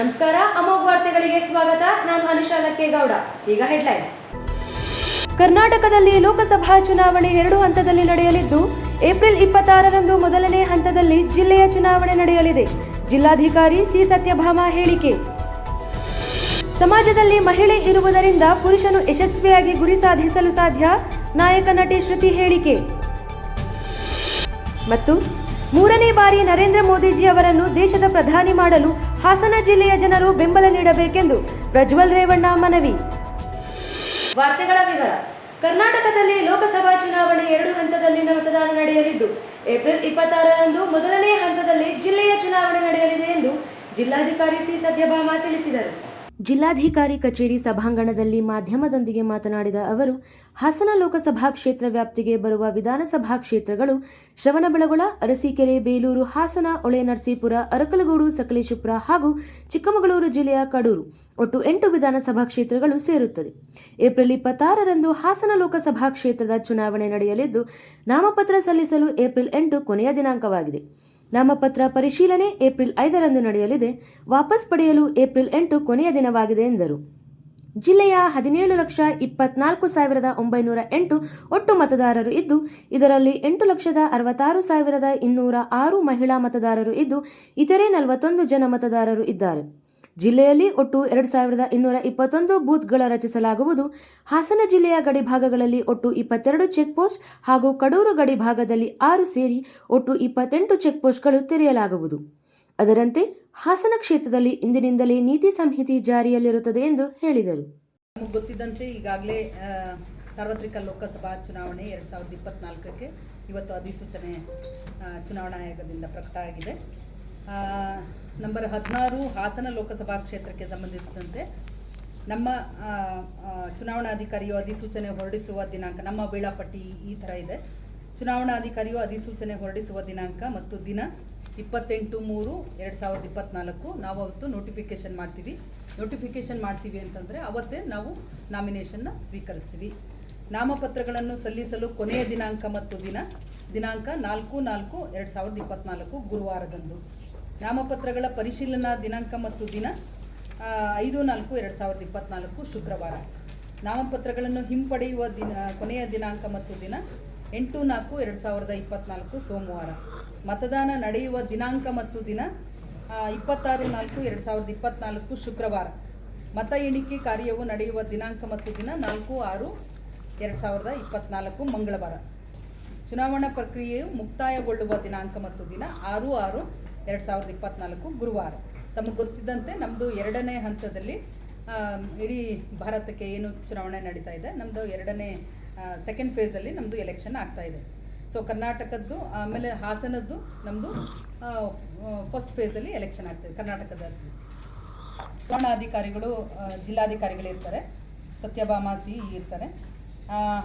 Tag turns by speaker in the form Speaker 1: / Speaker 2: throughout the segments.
Speaker 1: ನಮಸ್ಕಾರ, ಅಮೋಘ ವಾರ್ತೆಗಳಿಗೆ ಸ್ವಾಗತ. ನಾನು ಅನುಷಾ ಲಕ್ಕೇಗೌಡ. ಈಗ ಹೆಡ್ಲೈನ್ಸ್ ಕರ್ನಾಟಕದಲ್ಲಿ ಲೋಕಸಭಾ ಚುನಾವಣೆ ಎರಡು ಹಂತದಲ್ಲಿ ನಡೆಯಲಿದ್ದು, ಏಪ್ರಿಲ್ ಇಪ್ಪತ್ತಾರರಂದು ಮೊದಲನೇ ಹಂತದಲ್ಲಿ ಜಿಲ್ಲೆಯ ಚುನಾವಣೆ ನಡೆಯಲಿದೆ. ಜಿಲ್ಲಾಧಿಕಾರಿ ಸಿ ಸತ್ಯಭಾಮ ಹೇಳಿಕೆ. ಸಮಾಜದಲ್ಲಿ ಮಹಿಳೆ ಇರುವುದರಿಂದ ಪುರುಷನು ಯಶಸ್ವಿಯಾಗಿ ಗುರಿ ಸಾಧಿಸಲು ಸಾಧ್ಯ, ನಾಯಕ ನಟಿ ಶ್ರುತಿ ಹೇಳಿಕೆ. ಮತ್ತು ಮೂರನೇ ಬಾರಿ ನರೇಂದ್ರ ಮೋದಿಜಿ ಅವರನ್ನು ದೇಶದ ಪ್ರಧಾನಿ ಮಾಡಲು ಹಾಸನ ಜಿಲ್ಲೆಯ ಜನರು ಬೆಂಬಲ ನೀಡಬೇಕೆಂದು ಪ್ರಜ್ವಲ್ ರೇವಣ್ಣ ಮನವಿ. ವಾರ್ತೆಗಳ ವಿವರ. ಕರ್ನಾಟಕದಲ್ಲಿ ಲೋಕಸಭಾ ಚುನಾವಣೆ ಎರಡು ಹಂತದಲ್ಲಿ ಮತದಾನ ನಡೆಯಲಿದ್ದು, ಏಪ್ರಿಲ್ ಇಪ್ಪತ್ತಾರರಂದು ಮೊದಲನೇ ಹಂತದಲ್ಲಿ ಜಿಲ್ಲೆಯ ಚುನಾವಣೆ ನಡೆಯಲಿದೆ ಎಂದು ಜಿಲ್ಲಾಧಿಕಾರಿ ಸಿ. ಸತ್ಯಭಾಮ ತಿಳಿಸಿದರು. ಜಿಲ್ಲಾಧಿಕಾರಿ ಕಚೇರಿ ಸಭಾಂಗಣದಲ್ಲಿ ಮಾಧ್ಯಮದೊಂದಿಗೆ ಮಾತನಾಡಿದ ಅವರು, ಹಾಸನ ಲೋಕಸಭಾ ಕ್ಷೇತ್ರ ವ್ಯಾಪ್ತಿಗೆ ಬರುವ ವಿಧಾನಸಭಾ ಕ್ಷೇತ್ರಗಳು ಶ್ರವಣಬೆಳಗೊಳ, ಅರಸೀಕೆರೆ, ಬೇಲೂರು, ಹಾಸನ ಹೊಳೆನರಸೀಪುರ ಅರಕಲಗೂಡು, ಸಕಲೇಶಪುರ ಹಾಗೂ ಚಿಕ್ಕಮಗಳೂರು ಜಿಲ್ಲೆಯ ಕಡೂರು ಒಟ್ಟು ಎಂಟು ವಿಧಾನಸಭಾ ಕ್ಷೇತ್ರಗಳು ಸೇರುತ್ತದೆ. ಏಪ್ರಿಲ್ ಇಪ್ಪತ್ತಾರರಂದು ಹಾಸನ ಲೋಕಸಭಾ ಕ್ಷೇತ್ರದ ಚುನಾವಣೆ ನಡೆಯಲಿದ್ದು, ನಾಮಪತ್ರ ಸಲ್ಲಿಸಲು ಏಪ್ರಿಲ್ ಎಂಟು ಕೊನೆಯ ದಿನಾಂಕವಾಗಿದೆ. ನಾಮಪತ್ರ ಪರಿಶೀಲನೆ ಏಪ್ರಿಲ್ ಐದರಂದು ನಡೆಯಲಿದೆ. ವಾಪಸ್ ಪಡೆಯಲು ಏಪ್ರಿಲ್ ಎಂಟು ಕೊನೆಯ ದಿನವಾಗಿದೆ ಎಂದರು. ಜಿಲ್ಲೆಯ ಹದಿನೇಳು ಲಕ್ಷ ಇಪ್ಪತ್ನಾಲ್ಕು ಸಾವಿರದ ಒಂಬೈನೂರ ಎಂಟು ಒಟ್ಟು ಮತದಾರರು ಇದ್ದು, ಇದರಲ್ಲಿ ಎಂಟು ಲಕ್ಷದ ಅರವತ್ತಾರು ಸಾವಿರದ ಇನ್ನೂರ ಆರು ಮಹಿಳಾ ಮತದಾರರು ಇದ್ದು, ಇತರೆ ನಲವತ್ತೊಂದು ಜನ ಮತದಾರರು ಇದ್ದಾರೆ. ಜಿಲ್ಲೆಯಲ್ಲಿ ಒಟ್ಟು ಎರಡು ಸಾವಿರದ ಇನ್ನೂರ ಇಪ್ಪತ್ತೊಂದು ಬೂತ್ಗಳ ರಚಿಸಲಾಗುವುದು. ಹಾಸನ ಜಿಲ್ಲೆಯ ಗಡಿ ಭಾಗಗಳಲ್ಲಿ ಒಟ್ಟು ಇಪ್ಪತ್ತೆರಡು ಚೆಕ್ಪೋಸ್ಟ್ ಹಾಗೂ ಕಡೂರು ಗಡಿ ಭಾಗದಲ್ಲಿ ಆರು ಸೇರಿ ಒಟ್ಟು ಇಪ್ಪತ್ತೆಂಟು ಚೆಕ್ಪೋಸ್ಟ್ಗಳು ತೆರೆಯಲಾಗುವುದು. ಅದರಂತೆ ಹಾಸನ ಕ್ಷೇತ್ರದಲ್ಲಿ ಇಂದಿನಿಂದಲೇ ನೀತಿ ಸಂಹಿತೆ ಜಾರಿಯಲ್ಲಿರುತ್ತದೆ ಎಂದು ಹೇಳಿದರು.
Speaker 2: ಗೊತ್ತಿದ್ದಂತೆ ಈಗಾಗಲೇ ಸಾರ್ವತ್ರಿಕ ಲೋಕಸಭಾ ಚುನಾವಣೆ ಎರಡು ಸಾವಿರದ ಇಪ್ಪತ್ನಾಲ್ಕಕ್ಕೆ ಇವತ್ತು ಅಧಿಸೂಚನೆ ಚುನಾವಣಾ ಆಯೋಗದಿಂದ ಪ್ರಕಟ ಆಗಿದೆ ನಂಬರ್ ಹದಿನಾರು ಹಾಸನ ಲೋಕಸಭಾ ಕ್ಷೇತ್ರಕ್ಕೆ ಸಂಬಂಧಿಸಿದಂತೆ ನಮ್ಮ ಚುನಾವಣಾಧಿಕಾರಿಯು ಅಧಿಸೂಚನೆ ಹೊರಡಿಸುವ ದಿನಾಂಕ, ನಮ್ಮ ವೇಳಾಪಟ್ಟಿ ಈ ಥರ ಇದೆ. ಚುನಾವಣಾಧಿಕಾರಿಯು ಅಧಿಸೂಚನೆ ಹೊರಡಿಸುವ ದಿನಾಂಕ ಮತ್ತು ದಿನ ಇಪ್ಪತ್ತೆಂಟು ಮೂರು ಎರಡು ಸಾವಿರದ ಇಪ್ಪತ್ತ್ನಾಲ್ಕು ನಾವು ಅವತ್ತು ನೋಟಿಫಿಕೇಷನ್ ಮಾಡ್ತೀವಿ. ನೋಟಿಫಿಕೇಷನ್ ಮಾಡ್ತೀವಿ ಅಂತಂದರೆ ಅವತ್ತೇ ನಾವು ನಾಮಿನೇಷನ್ನ ಸ್ವೀಕರಿಸ್ತೀವಿ. ನಾಮಪತ್ರಗಳನ್ನು ಸಲ್ಲಿಸಲು ಕೊನೆಯ ದಿನಾಂಕ ಮತ್ತು ದಿನ, ದಿನಾಂಕ ನಾಲ್ಕು ನಾಲ್ಕು ಎರಡು ಸಾವಿರದ ಇಪ್ಪತ್ನಾಲ್ಕು ಗುರುವಾರದಂದು. ನಾಮಪತ್ರಗಳ ಪರಿಶೀಲನಾ ದಿನಾಂಕ ಮತ್ತು ದಿನ ಐದು, ನಾಲ್ಕು, ಎರಡು ಸಾವಿರದ ಇಪ್ಪತ್ನಾಲ್ಕು ಶುಕ್ರವಾರ. ನಾಮಪತ್ರಗಳನ್ನು ಹಿಂಪಡೆಯುವ ದಿನ, ಕೊನೆಯ ದಿನಾಂಕ ಮತ್ತು ದಿನ, ಎಂಟು, ನಾಲ್ಕು, ಎರಡು ಸಾವಿರದ ಇಪ್ಪತ್ನಾಲ್ಕು ಸೋಮವಾರ. ಮತದಾನ ನಡೆಯುವ ದಿನಾಂಕ ಮತ್ತು ದಿನ ಇಪ್ಪತ್ತಾರು, ನಾಲ್ಕು, ಎರಡು ಸಾವಿರದ ಇಪ್ಪತ್ನಾಲ್ಕು ಶುಕ್ರವಾರ. ಮತ ಎಣಿಕೆ ಕಾರ್ಯವು ನಡೆಯುವ ದಿನಾಂಕ ಮತ್ತು ದಿನ, ನಾಲ್ಕು, ಆರು, ಎರಡು ಸಾವಿರದ ಇಪ್ಪತ್ನಾಲ್ಕು ಮಂಗಳವಾರ. ಚುನಾವಣಾ ಪ್ರಕ್ರಿಯೆಯು ಮುಕ್ತಾಯಗೊಳ್ಳುವ ದಿನಾಂಕ ಮತ್ತು ದಿನ, ಆರು ಆರು ಎರಡು ಸಾವಿರದ ಇಪ್ಪತ್ನಾಲ್ಕು ಗುರುವಾರ. ತಮಗೆ ಗೊತ್ತಿದ್ದಂತೆ ನಮ್ಮದು ಎರಡನೇ ಹಂತದಲ್ಲಿ ಇಡೀ ಭಾರತಕ್ಕೆ ಏನು ಚುನಾವಣೆ ನಡೀತಾ ಇದೆ ನಮ್ಮದು ಎರಡನೇ ಸೆಕೆಂಡ್ ಫೇಸಲ್ಲಿ ನಮ್ಮದು ಎಲೆಕ್ಷನ್ ಆಗ್ತಾ ಇದೆ. ಸೊ ಕರ್ನಾಟಕದ್ದು ಆಮೇಲೆ ಹಾಸನದ್ದು ನಮ್ಮದು ಫಸ್ಟ್ ಫೇಸಲ್ಲಿ ಎಲೆಕ್ಷನ್ ಆಗ್ತದೆ ಕರ್ನಾಟಕದ ಸ್ವರ್ಣಾಧಿಕಾರಿಗಳು ಆ, ಜಿಲ್ಲಾಧಿಕಾರಿಗಳಿರ್ತಾರೆ ಸತ್ಯಭಾಮ ಸಿ ಇರ್ತಾರೆ.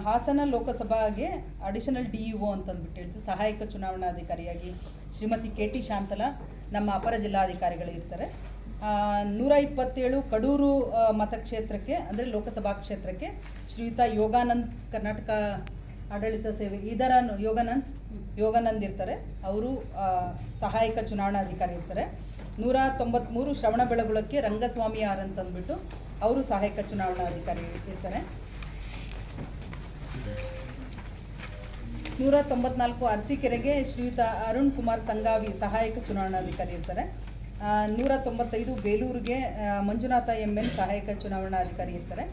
Speaker 2: ಹಾಸನ ಲೋಕಸಭಾಗೆ ಅಡಿಷನಲ್ ಡಿ ಇ ಒ ಅಂತಂದ್ಬಿಟ್ಟು ಹೇಳ್ತೀವಿ. ಸಹಾಯಕ ಚುನಾವಣಾಧಿಕಾರಿಯಾಗಿ ಶ್ರೀಮತಿ ಕೆ ಟಿ ಶಾಂತಲಾ ನಮ್ಮ ಅಪರ ಜಿಲ್ಲಾಧಿಕಾರಿಗಳು ಇರ್ತಾರೆ. ನೂರ ಇಪ್ಪತ್ತೇಳು ಕಡೂರು ಮತಕ್ಷೇತ್ರಕ್ಕೆ, ಅಂದರೆ ಲೋಕಸಭಾ ಕ್ಷೇತ್ರಕ್ಕೆ ಶ್ರೀಯುತ ಯೋಗಾನಂದ್ ಕರ್ನಾಟಕ ಆಡಳಿತ ಸೇವೆ ಇದರ ಯೋಗಾನಂದ್ ಯೋಗಾನಂದ್ ಇರ್ತಾರೆ. ಅವರು ಸಹಾಯಕ ಚುನಾವಣಾಧಿಕಾರಿ ಇರ್ತಾರೆ. ನೂರ ತೊಂಬತ್ತ್ಮೂರು ಶ್ರವಣಬೆಳಗೊಳಕ್ಕೆ ರಂಗಸ್ವಾಮಿ ಆರ್ ಅಂತಂದ್ಬಿಟ್ಟು ಅವರು ಸಹಾಯಕ ಚುನಾವಣಾಧಿಕಾರಿ ಇರ್ತಾರೆ. ನೂರ ತೊಂಬತ್ನಾಲ್ಕು ಅರಸೀಕೆರೆಗೆ ಶ್ರೀಯುತ ಅರುಣ್ ಕುಮಾರ್ ಸಂಗಾವಿ ಸಹಾಯಕ ಚುನಾವಣಾಧಿಕಾರಿ ಇರ್ತಾರೆ. ನೂರ ತೊಂಬತ್ತೈದು ಬೇಲೂರಿಗೆ ಮಂಜುನಾಥ ಎಂ ಎನ್ ಸಹಾಯಕ ಚುನಾವಣಾಧಿಕಾರಿ ಇರ್ತಾರೆ.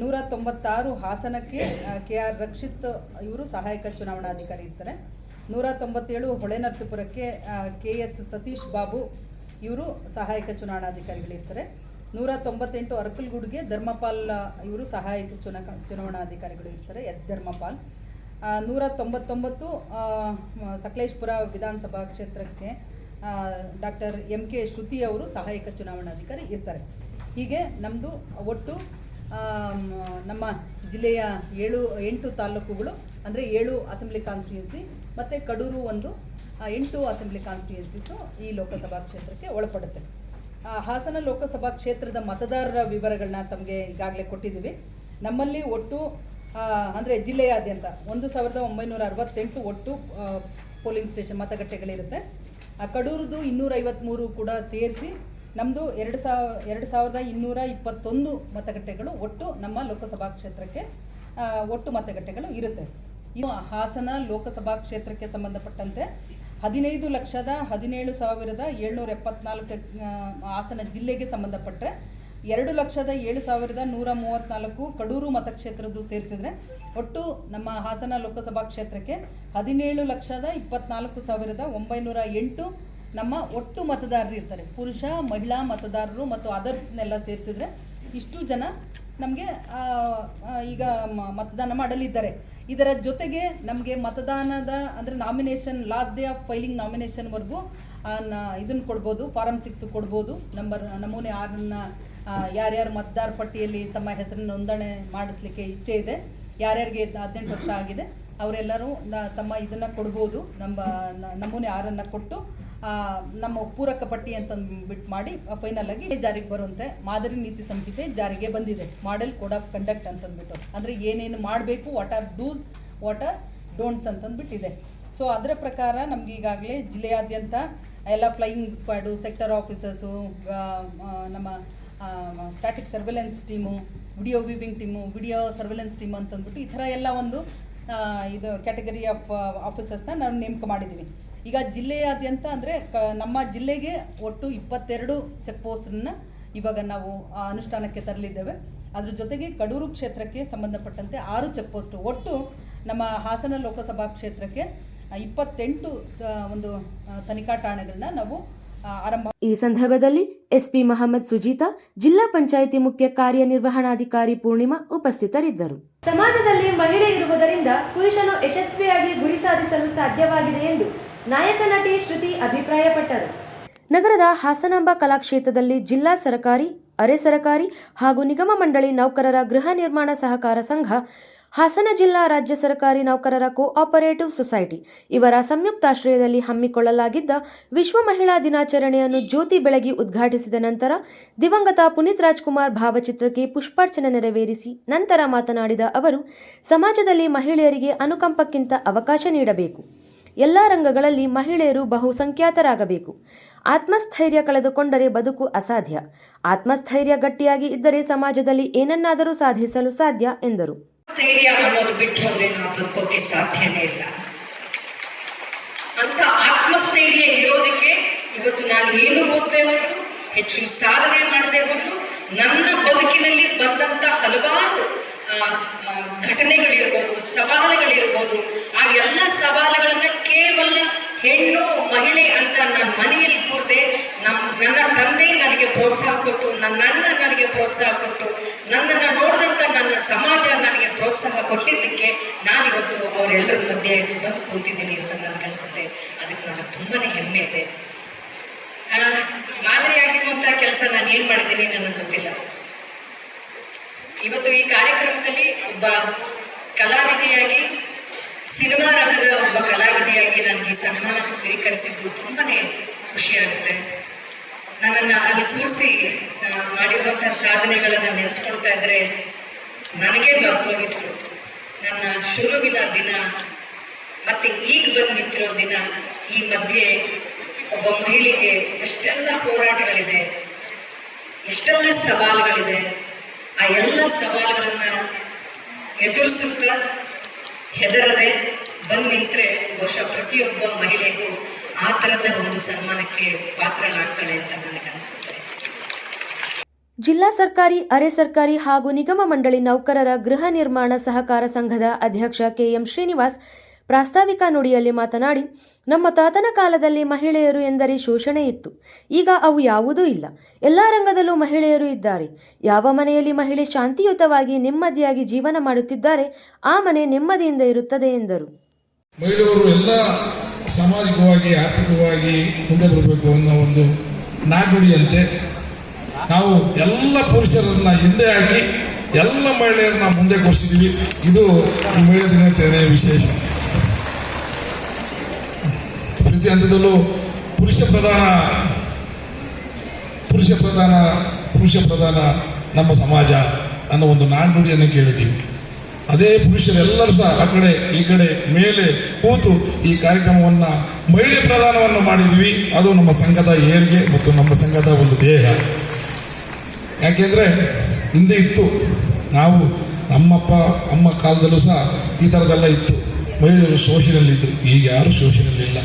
Speaker 2: ನೂರ ತೊಂಬತ್ತಾರು ಹಾಸನಕ್ಕೆ ಕೆ ಆರ್ ರಕ್ಷಿತ್ ಇವರು ಸಹಾಯಕ ಚುನಾವಣಾಧಿಕಾರಿ ಇರ್ತಾರೆ. ನೂರ ತೊಂಬತ್ತೇಳು ಹೊಳೆನರಸೀಪುರಕ್ಕೆ ಕೆ ಎಸ್ ಸತೀಶ್ ಬಾಬು ಇವರು ಸಹಾಯಕ ಚುನಾವಣಾಧಿಕಾರಿಗಳಿರ್ತಾರೆ ನೂರ ತೊಂಬತ್ತೆಂಟು ಅರಕಲ್ಗೂಡ್ಗೆ ಧರ್ಮಪಾಲ್ ಇವರು ಸಹಾಯಕ ಚುನಾ ಚುನಾವಣಾಧಿಕಾರಿಗಳು ಇರ್ತಾರೆ, ಎಸ್. ಧರ್ಮಪಾಲ್. ನೂರ ತೊಂಬತ್ತೊಂಬತ್ತು ಸಕಲೇಶ್ಪುರ ವಿಧಾನಸಭಾ ಕ್ಷೇತ್ರಕ್ಕೆ ಡಾಕ್ಟರ್ ಎಂ ಕೆ ಶ್ರುತಿ ಅವರು ಸಹಾಯಕ ಚುನಾವಣಾಧಿಕಾರಿ ಇರ್ತಾರೆ. ಹೀಗೆ ನಮ್ಮದು ಒಟ್ಟು ನಮ್ಮ ಜಿಲ್ಲೆಯ ಏಳು, ಎಂಟು ತಾಲೂಕುಗಳು ಅಂದರೆ ಏಳು ಅಸೆಂಬ್ಲಿ ಕಾನ್ಸ್ಟಿಟ್ಯೂನ್ಸಿ ಮತ್ತು ಕಡೂರು ಒಂದು ಎಂಟು ಅಸೆಂಬ್ಲಿ ಕಾನ್ಸ್ಟಿಟ್ಯೂನ್ಸೀಸು ಈ ಲೋಕಸಭಾ ಕ್ಷೇತ್ರಕ್ಕೆ ಒಳಪಡುತ್ತೆ. ಹಾಸನ ಲೋಕಸಭಾ ಕ್ಷೇತ್ರದ ಮತದಾರರ ವಿವರಗಳನ್ನ ತಮಗೆ ಈಗಾಗಲೇ ಕೊಟ್ಟಿದ್ದೀವಿ. ನಮ್ಮಲ್ಲಿ ಒಟ್ಟು ಅಂದರೆ ಜಿಲ್ಲೆಯಾದ್ಯಂತ ಒಂದು ಸಾವಿರದ ಒಂಬೈನೂರ ಅರವತ್ತೆಂಟು ಒಟ್ಟು ಪೋಲಿಂಗ್ ಸ್ಟೇಷನ್ ಮತಗಟ್ಟೆಗಳಿರುತ್ತೆ. ಆ, ಕಡೂರದು ಇನ್ನೂರ ಐವತ್ತ್ಮೂರು ಕೂಡ ಸೇರಿಸಿ ನಮ್ಮದು ಎರಡು ಸಾವ ಎರಡು ಸಾವಿರದ ಇನ್ನೂರ ಇಪ್ಪತ್ತೊಂದು ಮತಗಟ್ಟೆಗಳು ಒಟ್ಟು ನಮ್ಮ ಲೋಕಸಭಾ ಕ್ಷೇತ್ರಕ್ಕೆ ಒಟ್ಟು ಮತಗಟ್ಟೆಗಳು ಇರುತ್ತೆ. ಇದು ಹಾಸನ ಲೋಕಸಭಾ ಕ್ಷೇತ್ರಕ್ಕೆ ಸಂಬಂಧಪಟ್ಟಂತೆ ಹದಿನೈದು ಲಕ್ಷದ ಹದಿನೇಳು ಸಾವಿರದ ಏಳ್ನೂರ ಎಪ್ಪತ್ನಾಲ್ಕು ಹಾಸನ ಜಿಲ್ಲೆಗೆ ಸಂಬಂಧಪಟ್ಟರೆ ಎರಡು ಲಕ್ಷದ ಏಳು ಸಾವಿರದ ನೂರ ಮೂವತ್ತ್ನಾಲ್ಕು ಕಡೂರು ಮತಕ್ಷೇತ್ರದ್ದು ಸೇರಿಸಿದ್ರೆ ಒಟ್ಟು ನಮ್ಮ ಹಾಸನ ಲೋಕಸಭಾ ಕ್ಷೇತ್ರಕ್ಕೆ ಹದಿನೇಳು ಲಕ್ಷದ ಇಪ್ಪತ್ನಾಲ್ಕು ಸಾವಿರದ ಒಂಬೈನೂರ ಎಂಟು ನಮ್ಮ ಒಟ್ಟು ಮತದಾರರು ಇರ್ತಾರೆ. ಪುರುಷ, ಮಹಿಳಾ ಮತದಾರರು ಮತ್ತು ಅದರ್ಸ್ನೆಲ್ಲ ಸೇರಿಸಿದ್ರೆ ಇಷ್ಟು ಜನ ನಮಗೆ ಈಗ ಮತದಾನ ಮಾಡಲಿದ್ದಾರೆ. ಇದರ ಜೊತೆಗೆ ನಮಗೆ ಮತದಾನದ ಅಂದರೆ nomination, last day of filing ನಾಮಿನೇಷನ್ವರೆಗೂ ಇದನ್ನು ಕೊಡ್ಬೋದು ಫಾರಮ್ ಸಿಕ್ಸ್ ಕೊಡ್ಬೋದು, ನಂಬರ್, ನಮೂನೆ ಆರನ್ನು ಯಾರ್ಯಾರು ಮತದಾರ ಪಟ್ಟಿಯಲ್ಲಿ ತಮ್ಮ ಹೆಸರನ್ನು ನೋಂದಣಿ ಮಾಡಿಸ್ಲಿಕ್ಕೆ ಇಚ್ಛೆ ಇದೆ, ಯಾರ್ಯಾರಿಗೆ ಹದಿನೆಂಟು ವರ್ಷ ಆಗಿದೆ, ಅವರೆಲ್ಲರೂ ತಮ್ಮ ಇದನ್ನು ಕೊಡ್ಬೋದು, ನಮ್ಮ ನಮೂನೆ ಆರನ್ನು ಕೊಟ್ಟು ನಮ್ಮ ಪೂರಕ ಪಟ್ಟಿ ಅಂತ ಬಿಟ್ಟು ಮಾಡಿ ಫೈನಲ್ ಆಗಿ ಜಾರಿಗೆ ಬರುವಂತೆ ಮಾದರಿ ನೀತಿ ಸಂಹಿತೆ ಜಾರಿಗೆ ಬಂದಿದೆ. ಮಾಡೆಲ್ ಕೋಡ್ ಆಫ್ ಕಂಡಕ್ಟ್ ಅಂತಂದ್ಬಿಟ್ಟು. ಅಂದರೆ ಏನೇನು ಮಾಡಬೇಕು what are dos what are don'ts ಅಂತಂದ್ಬಿಟ್ಟಿದೆ. So ಅದರ ಪ್ರಕಾರ ನಮ್ಗೆ ಈಗಾಗಲೇ ಜಿಲ್ಲೆಯಾದ್ಯಂತ ಎಲ್ಲ ಫ್ಲೈಯಿಂಗ್ ಸ್ಕ್ವಾಡು ಸೆಕ್ಟರ್ ಆಫೀಸರ್ಸು ನಮ್ಮ static surveillance team video viewing team video surveillance team ಅಂತಂದ್ಬಿಟ್ಟು ಈ ಥರ ಎಲ್ಲ ಒಂದು ಇದು ಕ್ಯಾಟಗರಿ ಆಫ್ ಆಫೀಸರ್ಸ್ನ ನಾವು ನೇಮಕ ಮಾಡಿದ್ದೀವಿ ಈಗ ಜಿಲ್ಲೆಯಾದ್ಯಂತ ಅಂದರೆ ಕ, ನಮ್ಮ ಜಿಲ್ಲೆಗೆ ಒಟ್ಟು ಇಪ್ಪತ್ತೆರಡು ಚೆಕ್ ಪೋಸ್ಟನ್ನು ಇವಾಗ ನಾವು ಅನುಷ್ಠಾನಕ್ಕೆ ತರಲಿದ್ದೇವೆ. ಅದ್ರ ಜೊತೆಗೆ ಕಡೂರು ಕ್ಷೇತ್ರಕ್ಕೆ ಸಂಬಂಧಪಟ್ಟಂತೆ ಆರು ಚೆಕ್ ಪೋಸ್ಟ್ ಒಟ್ಟು ನಮ್ಮ ಹಾಸನ ಲೋಕಸಭಾ ಕ್ಷೇತ್ರಕ್ಕೆ ಇಪ್ಪತ್ತೆಂಟು ಒಂದು ತನಿಖಾ ಠಾಣೆಗಳನ್ನ ನಾವು ಆರಂಭ.
Speaker 1: ಈ ಸಂದರ್ಭದಲ್ಲಿ ಎಸ್ಪಿ ಮಹಮ್ಮದ್ ಸುಜೀತಾ ಜಿಲ್ಲಾ ಪಂಚಾಯಿತಿ ಮುಖ್ಯ ಕಾರ್ಯನಿರ್ವಹಣಾಧಿಕಾರಿ ಪೂರ್ಣಿಮಾ ಉಪಸ್ಥಿತರಿದ್ದರು. ಸಮಾಜದಲ್ಲಿ ಮಹಿಳೆ ಇರುವುದರಿಂದ ಪುರುಷನು ಯಶಸ್ವಿಯಾಗಿ ಗುರಿ ಸಾಧಿಸಲು ಸಾಧ್ಯವಾಗಿದೆ ಎಂದು ನಾಯಕ ನಟಿ ಶ್ರುತಿ ಅಭಿಪ್ರಾಯಪಟ್ಟರು. ನಗರದ ಹಾಸನಾಂಬ ಕಲಾಕ್ಷೇತ್ರದಲ್ಲಿ ಜಿಲ್ಲಾ ಸರಕಾರಿ ಅರೆ ಸರಕಾರಿ ಹಾಗೂ ನಿಗಮ ಮಂಡಳಿ ನೌಕರರ ಗೃಹ ನಿರ್ಮಾಣ ಸಹಕಾರ ಸಂಘ ಹಾಸನ ಜಿಲ್ಲಾ ರಾಜ್ಯ ಸರ್ಕಾರಿ ನೌಕರರ ಕೋಆಪರೇಟಿವ್ ಸೊಸೈಟಿ. ಇವರ ಸಂಯುಕ್ತಾಶ್ರಯದಲ್ಲಿ ಹಮ್ಮಿಕೊಳ್ಳಲಾಗಿದ್ದ ವಿಶ್ವ ಮಹಿಳಾ ದಿನಾಚರಣೆಯನ್ನು ಜ್ಯೋತಿ ಬೆಳಗಿ ಉದ್ಘಾಟಿಸಿದ ನಂತರ ದಿವಂಗತ ಪುನೀತ್ ರಾಜ್ಕುಮಾರ್ ಭಾವಚಿತ್ರಕ್ಕೆ ಪುಷ್ಪಾರ್ಚನೆ ನೆರವೇರಿಸಿ ನಂತರ ಮಾತನಾಡಿದ ಅವರು, ಸಮಾಜದಲ್ಲಿ ಮಹಿಳೆಯರಿಗೆ ಅನುಕಂಪಕ್ಕಿಂತ ಅವಕಾಶ ನೀಡಬೇಕು. ಎಲ್ಲ ರಂಗಗಳಲ್ಲಿ ಮಹಿಳೆಯರು ಬಹುಸಂಖ್ಯಾತರಾಗಬೇಕು. ಆತ್ಮಸ್ಥೈರ್ಯ ಕಳೆದುಕೊಂಡರೆ ಬದುಕು ಅಸಾಧ್ಯ. ಆತ್ಮಸ್ಥೈರ್ಯ ಗಟ್ಟಿಯಾಗಿ ಇದ್ದರೆ ಸಮಾಜದಲ್ಲಿ ಏನನ್ನಾದರೂ ಸಾಧಿಸಲು ಸಾಧ್ಯ, ಎಂದರು.
Speaker 3: ಸ್ಥೈರ್ಯ ಅನ್ನೋದು ಬಿಟ್ಟು ಹೋದ್ರೆ ನಾವು ಬದುಕೋಕೆ ಸಾಧ್ಯನೇ ಇಲ್ಲ. ಅಂತ ಆತ್ಮಸ್ಥೈರ್ಯ ಇರೋದಕ್ಕೆ ಇವತ್ತು ನಾನು ಏನು ಓದ್ದೆ ಹೋದ್ರು, ಹೆಚ್ಚು ಸಾಧನೆ ಮಾಡದೆ ಹೋದ್ರು, ನನ್ನ ಬದುಕಿನಲ್ಲಿ ಬಂದಂತ ಹಲವಾರು ಘಟನೆಗಳಿರ್ಬೋದು, ಸವಾಲುಗಳಿರ್ಬೋದು, ಆ ಎಲ್ಲ ಸವಾಲುಗಳನ್ನ ಕೇವಲ ಹೆಣ್ಣು, ಮಹಿಳೆ ಅಂತ ನನ್ನ ಮನೆಯಲ್ಲಿ ಕೂರದೆ, ನಮ್, ನನ್ನ ತಂದೆ ನನಗೆ ಪ್ರೋತ್ಸಾಹ ಕೊಟ್ಟು, ನನ್ನ ಅಣ್ಣ ನನಗೆ ಪ್ರೋತ್ಸಾಹ ಕೊಟ್ಟು ನನ್ನನ್ನು ನೋಡಿದಂಥ ನನ್ನ ಸಮಾಜ ನನಗೆ ಪ್ರೋತ್ಸಾಹ ಕೊಟ್ಟಿದ್ದಕ್ಕೆ ನಾನಿವತ್ತು ಅವರೆಲ್ಲರ ಮಧ್ಯೆ ಬಂದು ಕೂತಿದ್ದೀನಿ ಅಂತ ನನಗನ್ಸುತ್ತೆ. ಅದಕ್ಕೆ ನನಗೆ ತುಂಬಾ ಹೆಮ್ಮೆ ಇದೆ. ಮಾದರಿಯಾಗಿರುವಂಥ ಕೆಲಸ ನಾನು ಏನು ಮಾಡಿದ್ದೀನಿ ನನಗೆ ಗೊತ್ತಿಲ್ಲ. ಇವತ್ತು ಈ ಕಾರ್ಯಕ್ರಮದಲ್ಲಿ ಒಬ್ಬ ಕಲಾವಿದೆಯಾಗಿ, ಸಿನಿಮಾ ರಂಗದ ಒಬ್ಬ ಕಲಾವಿದೆಯಾಗಿ ನನಗೆ ಈ ಸನ್ಮಾನ ಸ್ವೀಕರಿಸಿದ್ದು ತುಂಬಾನೇ ಖುಷಿಯಾಗುತ್ತೆ ನನ್ನನ್ನು ಅಲ್ಲಿ ಕೂರಿಸಿ ಮಾಡಿರುವಂಥ ಸಾಧನೆಗಳನ್ನು ನೆನೆಸ್ಕೊಳ್ತಾ ಇದ್ರೆ ನನಗೆ ಮರ್ತೋಗಿತ್ತು. ನನ್ನ ಶುರುವಿನ ದಿನ ಮತ್ತೆ ಈಗ ಬಂದು ನಿಂತಿರೋ ದಿನ ಈ ಮಧ್ಯೆ ಒಬ್ಬ ಮಹಿಳೆಗೆ ಎಷ್ಟೆಲ್ಲ ಹೋರಾಟಗಳಿದೆ, ಎಷ್ಟೆಲ್ಲ ಸವಾಲುಗಳಿದೆ, ಆ ಎಲ್ಲ ಸವಾಲುಗಳನ್ನ ಎದುರಿಸುತ್ತಾ ಹೆದರದೆ ಬಂದು ನಿಂತರೆ ಬಹುಶಃ ಪ್ರತಿಯೊಬ್ಬ ಮಹಿಳೆಗೂ ಆ ಥರದ ಒಂದು ಸನ್ಮಾನಕ್ಕೆ ಅಂತ
Speaker 1: ಜಿಲ್ಲಾ ಸರ್ಕಾರಿ, ಅರೆ ಸರ್ಕಾರಿ ಹಾಗೂ ನಿಗಮ ಮಂಡಳಿ ನೌಕರರ ಗೃಹ ನಿರ್ಮಾಣ ಸಹಕಾರ ಸಂಘದ ಅಧ್ಯಕ್ಷ ಕೆಎಂ ಶ್ರೀನಿವಾಸ್ ಪ್ರಾಸ್ತಾವಿಕ ನುಡಿಯಲ್ಲಿ ಮಾತನಾಡಿ, ನಮ್ಮ ತಾತನ ಕಾಲದಲ್ಲಿ ಮಹಿಳೆಯರು ಎಂದರೆ ಶೋಷಣೆ ಇತ್ತು. ಈಗ ಅವು ಯಾವುದೂ ಇಲ್ಲ. ಎಲ್ಲ ರಂಗದಲ್ಲೂ ಮಹಿಳೆಯರು ಇದ್ದಾರೆ. ಯಾವ ಮನೆಯಲ್ಲಿ ಮಹಿಳೆ ಶಾಂತಿಯುತವಾಗಿ ನೆಮ್ಮದಿಯಾಗಿ ಜೀವನ ಮಾಡುತ್ತಿದ್ದಾರೆ, ಆ ಮನೆ ನೆಮ್ಮದಿಯಿಂದ ಇರುತ್ತದೆ ಎಂದರು.
Speaker 4: ಮಹಿಳೆಯರು ಎಲ್ಲ ಸಾಮಾಜಿಕವಾಗಿ, ಆರ್ಥಿಕವಾಗಿ ಮುಂದೆ ಬರಬೇಕು ಅನ್ನೋ ಒಂದು ನಾಡುಡಿಯಂತೆ ನಾವು ಎಲ್ಲ ಪುರುಷರನ್ನ ಹಿಂದೆ ಹಾಕಿ ಎಲ್ಲ ಮಹಿಳೆಯರನ್ನ ಮುಂದೆ ಕೂರಿಸಿದ್ದೀವಿ ಇದು ಈ ಮಹಿಳಾ ದಿನಾಚರಣೆಯ ವಿಶೇಷ. ಪ್ರತಿ ಹಂತದಲ್ಲೂ ಪುರುಷ ಪ್ರಧಾನ ಪುರುಷ ಪ್ರಧಾನ ಪುರುಷ ಪ್ರಧಾನ ನಮ್ಮ ಸಮಾಜ ಅನ್ನೋ ಒಂದು ನಾಣ್ಣುಡಿಯನ್ನು ಕೇಳಿದ್ದೀವಿ. ಅದೇ ಪುರುಷರೆಲ್ಲರೂ ಸಹ ಆ ಕಡೆ, ಈ ಕಡೆ, ಮೇಲೆ ಕೂತು ಈ ಕಾರ್ಯಕ್ರಮವನ್ನು ಮಹಿಳೆ ಪ್ರದಾನವನ್ನು ಮಾಡಿದ್ವಿ. ಅದು ನಮ್ಮ ಸಂಘದ ಏಳಿಗೆ ಮತ್ತು ನಮ್ಮ ಸಂಘದ ಒಂದು ದೇಹ. ಯಾಕೆಂದರೆ ಹಿಂದೆ ಇತ್ತು. ನಾವು ನಮ್ಮಪ್ಪ, ಅಮ್ಮ ಕಾಲದಲ್ಲೂ ಸಹ ಈ ಥರದ್ದೆಲ್ಲ ಇತ್ತು. ಮಹಿಳೆಯರು ಶೋಷಣೆಯಲ್ಲಿದ್ದರು. ಈಗ ಯಾರು ಶೋಷಣೆಯಲ್ಲಿಲ್ಲ.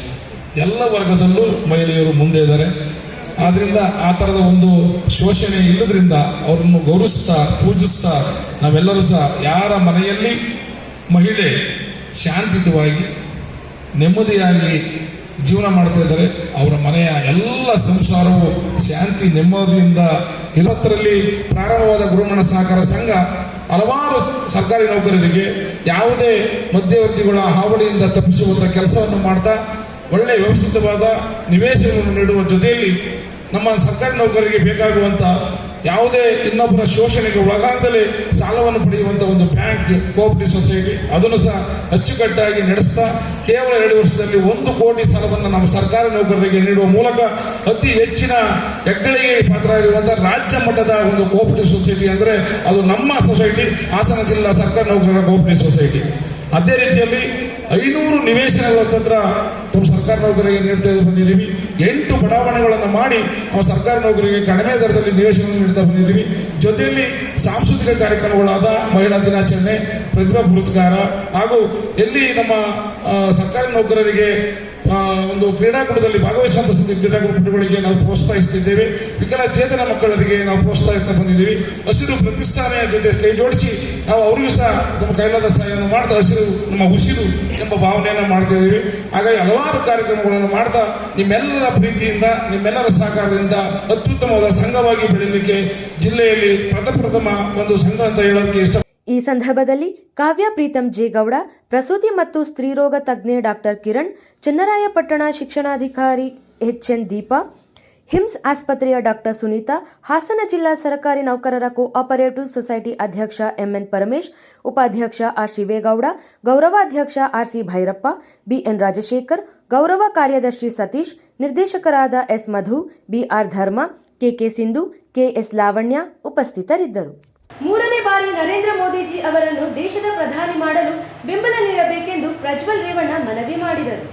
Speaker 4: ಎಲ್ಲ ವರ್ಗದಲ್ಲೂ ಮಹಿಳೆಯರು ಮುಂದೆ ಇದ್ದಾರೆ. ಆದ್ದರಿಂದ ಆ ಥರದ ಒಂದು ಶೋಷಣೆ ಇಲ್ಲದ್ರಿಂದ ಅವರನ್ನು ಗೌರವಿಸ್ತಾ, ಪೂಜಿಸ್ತಾ ನಾವೆಲ್ಲರೂ ಸಹ ಯಾರ ಮನೆಯಲ್ಲಿ ಮಹಿಳೆ ಶಾಂತಿಯುತವಾಗಿ, ನೆಮ್ಮದಿಯಾಗಿ ಜೀವನ ಮಾಡ್ತಾ ಇದ್ದಾರೆ, ಅವರ ಮನೆಯ ಎಲ್ಲ ಸಂಸಾರವು ಶಾಂತಿ, ನೆಮ್ಮದಿಯಿಂದ ಇವತ್ತರಲ್ಲಿ ಪ್ರಾರಂಭವಾದ ಗುರುಮಣ ಸಹಕಾರ ಸಂಘ ಹಲವಾರು ಸರ್ಕಾರಿ ನೌಕರರಿಗೆ ಯಾವುದೇ ಮಧ್ಯವರ್ತಿಗಳ ಹಾವಳಿಯಿಂದ ತಪ್ಪಿಸುವಂಥ ಕೆಲಸವನ್ನು ಮಾಡ್ತಾ ಒಳ್ಳೆ ವ್ಯವಸ್ಥಿತವಾದ ನಿವೇಶನವನ್ನು ನೀಡುವ ಜೊತೆಯಲ್ಲಿ ನಮ್ಮ ಸರ್ಕಾರಿ ನೌಕರರಿಗೆ ಬೇಕಾಗುವಂಥ ಯಾವುದೇ ಇನ್ನೊಬ್ಬರ ಶೋಷಣೆಗೆ ಒಳಗಾಗದಲೇ ಸಾಲವನ್ನು ಪಡೆಯುವಂಥ ಒಂದು ಬ್ಯಾಂಕ್, ಕೋಆಪರೇಟಿವ್ ಸೊಸೈಟಿ, ಅದನ್ನು ಸಹ ಅಚ್ಚುಕಟ್ಟಾಗಿ ನಡೆಸ್ತಾ ಕೇವಲ ಎರಡು ವರ್ಷದಲ್ಲಿ ಒಂದು ಕೋಟಿ ಸಾಲವನ್ನು ನಮ್ಮ ಸರ್ಕಾರಿ ನೌಕರರಿಗೆ ನೀಡುವ ಮೂಲಕ ಅತಿ ಹೆಚ್ಚಿನ ಹೆಗ್ಗಳಿಗೆ ಪಾತ್ರ ಇರುವಂಥ ರಾಜ್ಯ ಮಟ್ಟದ ಒಂದು ಕೋಆಪರೇಟಿವ್ ಸೊಸೈಟಿ ಅಂದರೆ ಅದು ನಮ್ಮ ಸೊಸೈಟಿ, ಹಾಸನ ಜಿಲ್ಲಾ ಸರ್ಕಾರಿ ನೌಕರರ ಕೋಆಪರೇಟಿವ್ ಸೊಸೈಟಿ. ಅದೇ ರೀತಿಯಲ್ಲಿ ಐನೂರು ನಿವೇಶನಗಳ ಹತ್ರ ನಮ್ಮ ಸರ್ಕಾರಿ ನೌಕರಿಗೆ ನೀಡ್ತಾ ಬಂದಿದ್ದೀವಿ? ಎಂಟು ಬಡಾವಣೆಗಳನ್ನು ಮಾಡಿ ನಾವು ಸರ್ಕಾರಿ ನೌಕರಿಗೆ ಕಡಿಮೆ ದರದಲ್ಲಿ ನಿವೇಶನ ನೀಡ್ತಾ ಬಂದಿದ್ದೀವಿ. ಜೊತೆಯಲ್ಲಿ ಸಾಂಸ್ಕೃತಿಕ ಕಾರ್ಯಕ್ರಮಗಳಾದ ಮಹಿಳಾ ದಿನಾಚರಣೆ ಪ್ರತಿಭಾ ಪುರಸ್ಕಾರ ಹಾಗೂ ಎಲ್ಲಿ ನಮ್ಮ ಸರ್ಕಾರಿ ನೌಕರರಿಗೆ ಆ, ಒಂದು ಕ್ರೀಡಾಕೂಟದಲ್ಲಿ ಭಾಗವಹಿಸುವಂಥ ಸಂದರ್ಭ ಕ್ರೀಡಾಕೂಟಗಳಿಗೆ ನಾವು ಪ್ರೋತ್ಸಾಹಿಸ್ತಿದ್ದೇವೆ. ವಿಕಲಚೇತನ ಮಕ್ಕಳರಿಗೆ ನಾವು ಪ್ರೋತ್ಸಾಹಿಸ್ತಾ ಬಂದಿದ್ದೀವಿ. ಹಸಿರು ಪ್ರತಿಷ್ಠಾನೆಯ ಜೊತೆ ಕೈ ಜೋಡಿಸಿ ನಾವು ಅವರಿಗೂ ಸಹ ನಮ್ಮ ಕೈಲಾದ ಸಹಾಯವನ್ನು ಮಾಡ್ತಾ ಹಸಿರು, ನಮ್ಮ ಉಸಿರು ಎಂಬ ಭಾವನೆಯನ್ನು ಮಾಡ್ತಾ ಇದ್ದೀವಿ. ಹಾಗಾಗಿ ಹಲವಾರು ಕಾರ್ಯಕ್ರಮಗಳನ್ನು ಮಾಡ್ತಾ ನಿಮ್ಮೆಲ್ಲರ ಪ್ರೀತಿಯಿಂದ, ನಿಮ್ಮೆಲ್ಲರ ಸಹಕಾರದಿಂದ ಅತ್ಯುತ್ತಮವಾದ ಸಂಘವಾಗಿ ಬೆಳೀಲಿಕ್ಕೆ ಜಿಲ್ಲೆಯಲ್ಲಿ ಪ್ರಥಮ ಒಂದು ಸಂಘ ಅಂತ ಹೇಳೋದಕ್ಕೆ ಇಷ್ಟ
Speaker 1: ಈ ಸಂದರ್ಭದಲ್ಲಿ ಕಾವ್ಯ ಪ್ರೀತಂ ಜೇಗೌಡ, ಪ್ರಸೂತಿ ಮತ್ತು ಸ್ತ್ರೀರೋಗ ತಜ್ಞೆ ಡಾಕ್ಟರ್ ಕಿರಣ್, ಚನ್ನರಾಯಪಟ್ಟಣ ಶಿಕ್ಷಣಾಧಿಕಾರಿ ಎಚ್ ಎನ್ ದೀಪಾ, ಹಿಮ್ಸ್ ಆಸ್ಪತ್ರೆಯ ಡಾಕ್ಟರ್ ಸುನೀತಾ, ಹಾಸನ ಜಿಲ್ಲಾ ಸರ್ಕಾರಿ ನೌಕರರ ಕೋಆಪರೇಟಿವ್ ಸೊಸೈಟಿ ಅಧ್ಯಕ್ಷ ಎಂಎನ್ ಪರಮೇಶ್, ಉಪಾಧ್ಯಕ್ಷ ಆರ್ ಶಿವೇಗೌಡ ಗೌರವಾಧ್ಯಕ್ಷ R C Bhyrappa, BN Rajashekhar, ಗೌರವ ಕಾರ್ಯದರ್ಶಿ ಸತೀಶ್, ನಿರ್ದೇಶಕರಾದ S. Madhu, BR Dharma, KK Sindhu, KS Lavanya ಉಪಸ್ಥಿತರಿದ್ದರು. ಮೂರನೇ ಬಾರಿ ನರೇಂದ್ರ ಮೋದಿಜಿ ಅವರನ್ನು ದೇಶದ ಪ್ರಧಾನಿ ಮಾಡಲು ಬೆಂಬಲ ನೀಡಬೇಕೆಂದು ಪ್ರಜ್ವಲ್ ರೇವಣ್ಣ ಮನವಿ ಮಾಡಿದರು.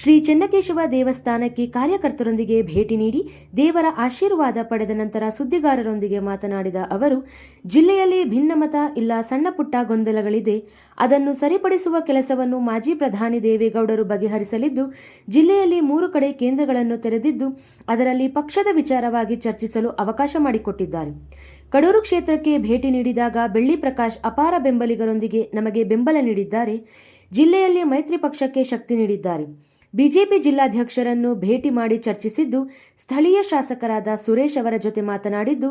Speaker 1: ಶ್ರೀ ಚೆನ್ನಕೇಶವ ದೇವಸ್ಥಾನಕ್ಕೆ ಕಾರ್ಯಕರ್ತರೊಂದಿಗೆ ಭೇಟಿ ನೀಡಿ ದೇವರ ಆಶೀರ್ವಾದ ಪಡೆದ ನಂತರ ಸುದ್ದಿಗಾರರೊಂದಿಗೆ ಮಾತನಾಡಿದ ಅವರು, ಜಿಲ್ಲೆಯಲ್ಲಿ ಭಿನ್ನಮತ ಇಲ್ಲ ಸಣ್ಣ ಪುಟ್ಟ ಗೊಂದಲಗಳಿದೆ. ಅದನ್ನು ಸರಿಪಡಿಸುವ ಕೆಲಸವನ್ನು ಮಾಜಿ ಪ್ರಧಾನಿ ದೇವೇಗೌಡರು ಬಗೆಹರಿಸಲಿದ್ದು, ಜಿಲ್ಲೆಯಲ್ಲಿ ಮೂರು ಕಡೆ ಕೇಂದ್ರಗಳನ್ನು ತೆರೆದಿದ್ದು, ಅದರಲ್ಲಿ ಪಕ್ಷದ ವಿಚಾರವಾಗಿ ಚರ್ಚಿಸಲು ಅವಕಾಶ ಮಾಡಿಕೊಟ್ಟಿದ್ದಾರೆ. ಕಡೂರು ಕ್ಷೇತ್ರಕ್ಕೆ ಭೇಟಿ ನೀಡಿದಾಗ ಬೆಳ್ಳಿ ಪ್ರಕಾಶ್ ಅಪಾರ ಬೆಂಬಲಿಗರೊಂದಿಗೆ ನಮಗೆ ಬೆಂಬಲ ನೀಡಿದ್ದಾರೆ. ಜಿಲ್ಲೆಯಲ್ಲಿ ಮೈತ್ರಿ ಪಕ್ಷಕ್ಕೆ ಶಕ್ತಿ ನೀಡಿದ್ದಾರೆ. ಬಿಜೆಪಿ ಜಿಲ್ಲಾಧ್ಯಕ್ಷರನ್ನು ಭೇಟಿ ಮಾಡಿ ಚರ್ಚಿಸಿದ್ದು, ಸ್ಥಳೀಯ ಶಾಸಕರಾದ ಸುರೇಶ್ ಅವರ ಜೊತೆ ಮಾತನಾಡಿದ್ದು,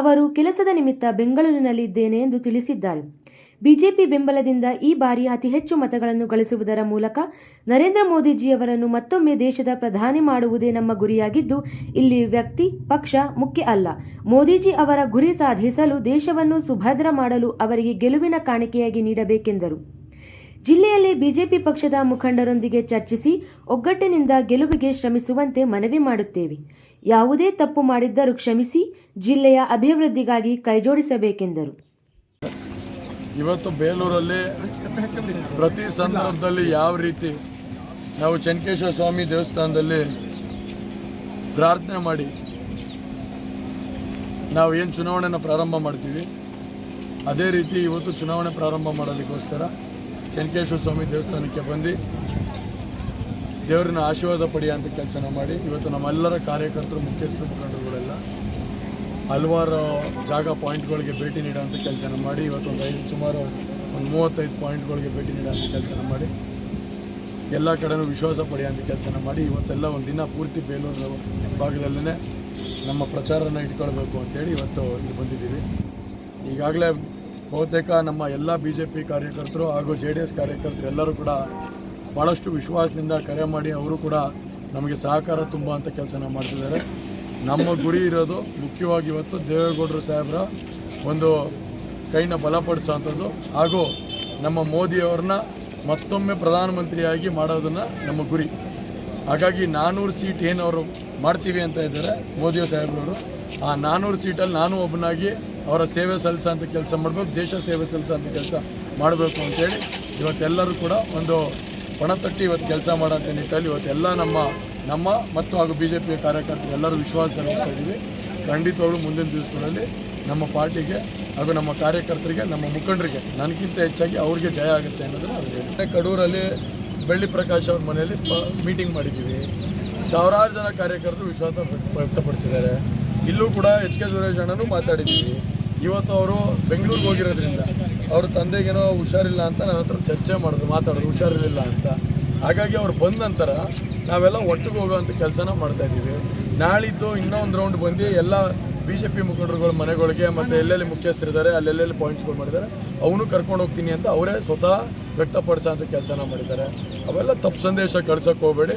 Speaker 1: ಅವರು ಕೆಲಸದ ನಿಮಿತ್ತ ಬೆಂಗಳೂರಿನಲ್ಲಿದ್ದೇನೆ ಎಂದು ತಿಳಿಸಿದ್ದಾರೆ. ಬಿಜೆಪಿ ಬೆಂಬಲದಿಂದ ಈ ಬಾರಿ ಅತಿ ಹೆಚ್ಚು ಮತಗಳನ್ನು ಗಳಿಸುವುದರ ಮೂಲಕ ನರೇಂದ್ರ ಮೋದಿಜಿಯವರನ್ನು ಮತ್ತೊಮ್ಮೆ ದೇಶದ ಪ್ರಧಾನಿ ಮಾಡುವುದೇ ನಮ್ಮ ಗುರಿಯಾಗಿದ್ದು, ಇಲ್ಲಿ ವ್ಯಕ್ತಿ, ಪಕ್ಷ ಮುಖ್ಯ ಅಲ್ಲ. ಮೋದಿಜಿ ಅವರ ಗುರಿ ಸಾಧಿಸಲು ದೇಶವನ್ನು ಸುಭದ್ರ ಮಾಡಲು ಅವರಿಗೆ ಗೆಲುವಿನ ಕಾಣಿಕೆಯಾಗಿ ನೀಡಬೇಕೆಂದರು. ಜಿಲ್ಲೆಯಲ್ಲಿ ಬಿಜೆಪಿ ಪಕ್ಷದ ಮುಖಂಡರೊಂದಿಗೆ ಚರ್ಚಿಸಿ ಒಗ್ಗಟ್ಟಿನಿಂದ ಗೆಲುವಿಗೆ ಶ್ರಮಿಸುವಂತೆ ಮನವಿ ಮಾಡುತ್ತೇವೆ. ಯಾವುದೇ ತಪ್ಪು ಮಾಡಿದ್ದರೂ ಕ್ಷಮಿಸಿ, ಜಿಲ್ಲೆಯ ಅಭಿವೃದ್ಧಿಗಾಗಿ ಕೈಜೋಡಿಸಬೇಕೆಂದರು.
Speaker 5: ಇವತ್ತು ಬೇಲೂರಲ್ಲಿ ಪ್ರತಿ ಸಂದರ್ಭದಲ್ಲಿ ಯಾವ ರೀತಿ ನಾವು ಚೆನ್ನಕೇಶ್ವರ ಸ್ವಾಮಿ ದೇವಸ್ಥಾನದಲ್ಲಿ ಪ್ರಾರ್ಥನೆ ಮಾಡಿ, ನಾವು ಏನು ಚುನಾವಣೆನ ಪ್ರಾರಂಭ ಮಾಡ್ತೀವಿ, ಅದೇ ರೀತಿ ಇವತ್ತು ಚುನಾವಣೆ ಪ್ರಾರಂಭ ಮಾಡೋದಕ್ಕೋಸ್ಕರ ಚೆನ್ನಕೇಶ್ವರ ಸ್ವಾಮಿ ದೇವಸ್ಥಾನಕ್ಕೆ ಬಂದು ದೇವರನ್ನ ಆಶೀರ್ವಾದ ಪಡೆಯುವಂಥ ಕೆಲಸನ ಮಾಡಿ, ಇವತ್ತು ನಮ್ಮೆಲ್ಲರ ಕಾರ್ಯಕರ್ತರು, ಮುಖ್ಯಸ್ಥರು, ಮುಖಂಡರುಗಳೆಲ್ಲ ಹಲವಾರು ಜಾಗ ಪಾಯಿಂಟ್ಗಳಿಗೆ ಭೇಟಿ ನೀಡೋಂಥ ಕೆಲಸನ ಮಾಡಿ, ಇವತ್ತೊಂದು ಐದು, ಸುಮಾರು ಒಂದು ಮೂವತ್ತೈದು ಪಾಯಿಂಟ್ಗಳಿಗೆ ಭೇಟಿ ನೀಡುವಂಥ ಕೆಲಸನ ಮಾಡಿ, ಎಲ್ಲ ಕಡೆನೂ ವಿಶ್ವಾಸ ಪಡೆಯುವಂಥ ಕೆಲಸನ ಮಾಡಿ, ಇವತ್ತೆಲ್ಲ ಒಂದು ದಿನ ಪೂರ್ತಿ ಬೇಲೂರು ಭಾಗದಲ್ಲೇ ನಮ್ಮ ಪ್ರಚಾರನ ಇಟ್ಕೊಳ್ಬೇಕು ಅಂತೇಳಿ ಇವತ್ತು ಇಲ್ಲಿ ಬಂದಿದ್ದೀವಿ. ಈಗಾಗಲೇ ಬಹುತೇಕ ನಮ್ಮ ಎಲ್ಲ ಬಿ ಜೆ ಪಿ ಕಾರ್ಯಕರ್ತರು ಹಾಗೂ ಜೆ ಡಿ ಎಸ್ ಕಾರ್ಯಕರ್ತರು ಎಲ್ಲರೂ ಕೂಡ ಭಾಳಷ್ಟು ವಿಶ್ವಾಸದಿಂದ ಕರೆ ಮಾಡಿ, ಅವರು ಕೂಡ ನಮಗೆ ಸಹಕಾರ ತುಂಬುವಂಥ ಕೆಲಸನ ಮಾಡ್ತಿದ್ದಾರೆ. ನಮ್ಮ ಗುರಿ ಇರೋದು ಮುಖ್ಯವಾಗಿ ಇವತ್ತು ದೇವೇಗೌಡರು ಸಾಹೇಬರ ಒಂದು ಕೈನ ಬಲಪಡಿಸುವಂಥದ್ದು ಹಾಗೂ ನಮ್ಮ ಮೋದಿಯವ್ರನ್ನ ಮತ್ತೊಮ್ಮೆ ಪ್ರಧಾನಮಂತ್ರಿಯಾಗಿ ಮಾಡೋದನ್ನು ನಮ್ಮ ಗುರಿ. ಹಾಗಾಗಿ ನಾನ್ನೂರು ಸೀಟ್ ಏನು ಅವರು ಮಾಡ್ತೀವಿ ಅಂತ ಇದ್ದಾರೆ ಮೋದಿ ಸಾಹೇಬ್ರವರು. ಆ ನಾನ್ನೂರು ಸೀಟಲ್ಲಿ ನಾನು ಒಬ್ಬನಾಗಿ ಅವರ ಸೇವೆ ಸಲ್ಲಿಸೋಂಥ ಕೆಲಸ ಮಾಡಬೇಕು, ದೇಶ ಸೇವೆ ಸಲ್ಲಿಸೋಂಥ ಕೆಲಸ ಮಾಡಬೇಕು ಅಂತೇಳಿ ಇವತ್ತೆಲ್ಲರೂ ಕೂಡ ಒಂದು ಪಣತಟ್ಟಿ ಇವತ್ತು ಕೆಲಸ ಮಾಡೋಂಥ ನಿಟ್ಟಲ್ಲಿ ಇವತ್ತೆಲ್ಲ ನಮ್ಮ ನಮ್ಮ ಮತ್ತು ಹಾಗೂ ಬಿ ಜೆ ಪಿಯ ಕಾರ್ಯಕರ್ತರು ಎಲ್ಲರೂ ವಿಶ್ವಾಸ ಇದ್ದೀವಿ. ಖಂಡಿತವಾಗ್ಲೂ ಮುಂದಿನ ದಿವಸಗಳಲ್ಲಿ ನಮ್ಮ ಪಾರ್ಟಿಗೆ ಹಾಗೂ ನಮ್ಮ ಕಾರ್ಯಕರ್ತರಿಗೆ, ನಮ್ಮ ಮುಖಂಡರಿಗೆ ನನಗಿಂತ ಹೆಚ್ಚಾಗಿ ಅವ್ರಿಗೆ ಜಯ ಆಗುತ್ತೆ ಅನ್ನೋದನ್ನು ಅವ್ರಿಗೆ. ಕಡೂರಲ್ಲಿ ಬೆಳ್ಳಿ ಪ್ರಕಾಶ್ ಅವ್ರ ಮನೆಯಲ್ಲಿ ಮೀಟಿಂಗ್ ಮಾಡಿದ್ದೀವಿ. ಸಾವಿರಾರು ಜನ ಕಾರ್ಯಕರ್ತರು ವಿಶ್ವಾಸ ವ್ಯಕ್ತ- ವ್ಯಕ್ತಪಡಿಸಿದ್ದಾರೆ. ಇಲ್ಲೂ ಕೂಡ ಎಚ್ ಕೆ ಸುರೇಶ್ ಅಣ್ಣನೂ ಮಾತಾಡಿದ್ದೀವಿ. ಇವತ್ತು ಅವರು ಬೆಂಗಳೂರಿಗೆ ಹೋಗಿರೋದ್ರಿಂದ ಅವ್ರ ತಂದೆಗೇನೋ ಹುಷಾರಿಲ್ಲ ಅಂತ ನನ್ನ ಹತ್ರ ಚರ್ಚೆ ಮಾಡಿದ್ರು, ಮಾತಾಡಿದ್ರು, ಹುಷಾರಿರಲಿಲ್ಲ ಅಂತ. ಹಾಗಾಗಿ ಅವ್ರು ಬಂದ ನಂತರ ನಾವೆಲ್ಲ ಒಟ್ಟಿಗೆ ಹೋಗೋವಂಥ ಕೆಲಸನ ಮಾಡ್ತಾ ಇದ್ದೀವಿ. ನಾಳಿದ್ದು ಇನ್ನೊಂದು ಒಂದು ರೌಂಡ್ ಬಂದು ಎಲ್ಲ ಬಿ ಜೆ ಪಿ ಮುಖಂಡರುಗಳ ಮನೆಗಳಿಗೆ ಮತ್ತು ಎಲ್ಲೆಲ್ಲಿ ಮುಖ್ಯಸ್ಥರಿದ್ದಾರೆ ಅಲ್ಲೆಲ್ಲೆಲ್ಲಿ ಪಾಯಿಂಟ್ಸ್ಗಳು ಮಾಡಿದ್ದಾರೆ ಅವನು ಕರ್ಕೊಂಡು ಹೋಗ್ತೀನಿ ಅಂತ ಅವರೇ ಸ್ವತಃ ವ್ಯಕ್ತಪಡಿಸೋ ಅಂತ ಕೆಲಸನ ಮಾಡಿದ್ದಾರೆ. ಅವೆಲ್ಲ ತಪ್ಪು ಸಂದೇಶ ಕಳ್ಸಕ್ಕೆ ಹೋಗಬೇಡಿ.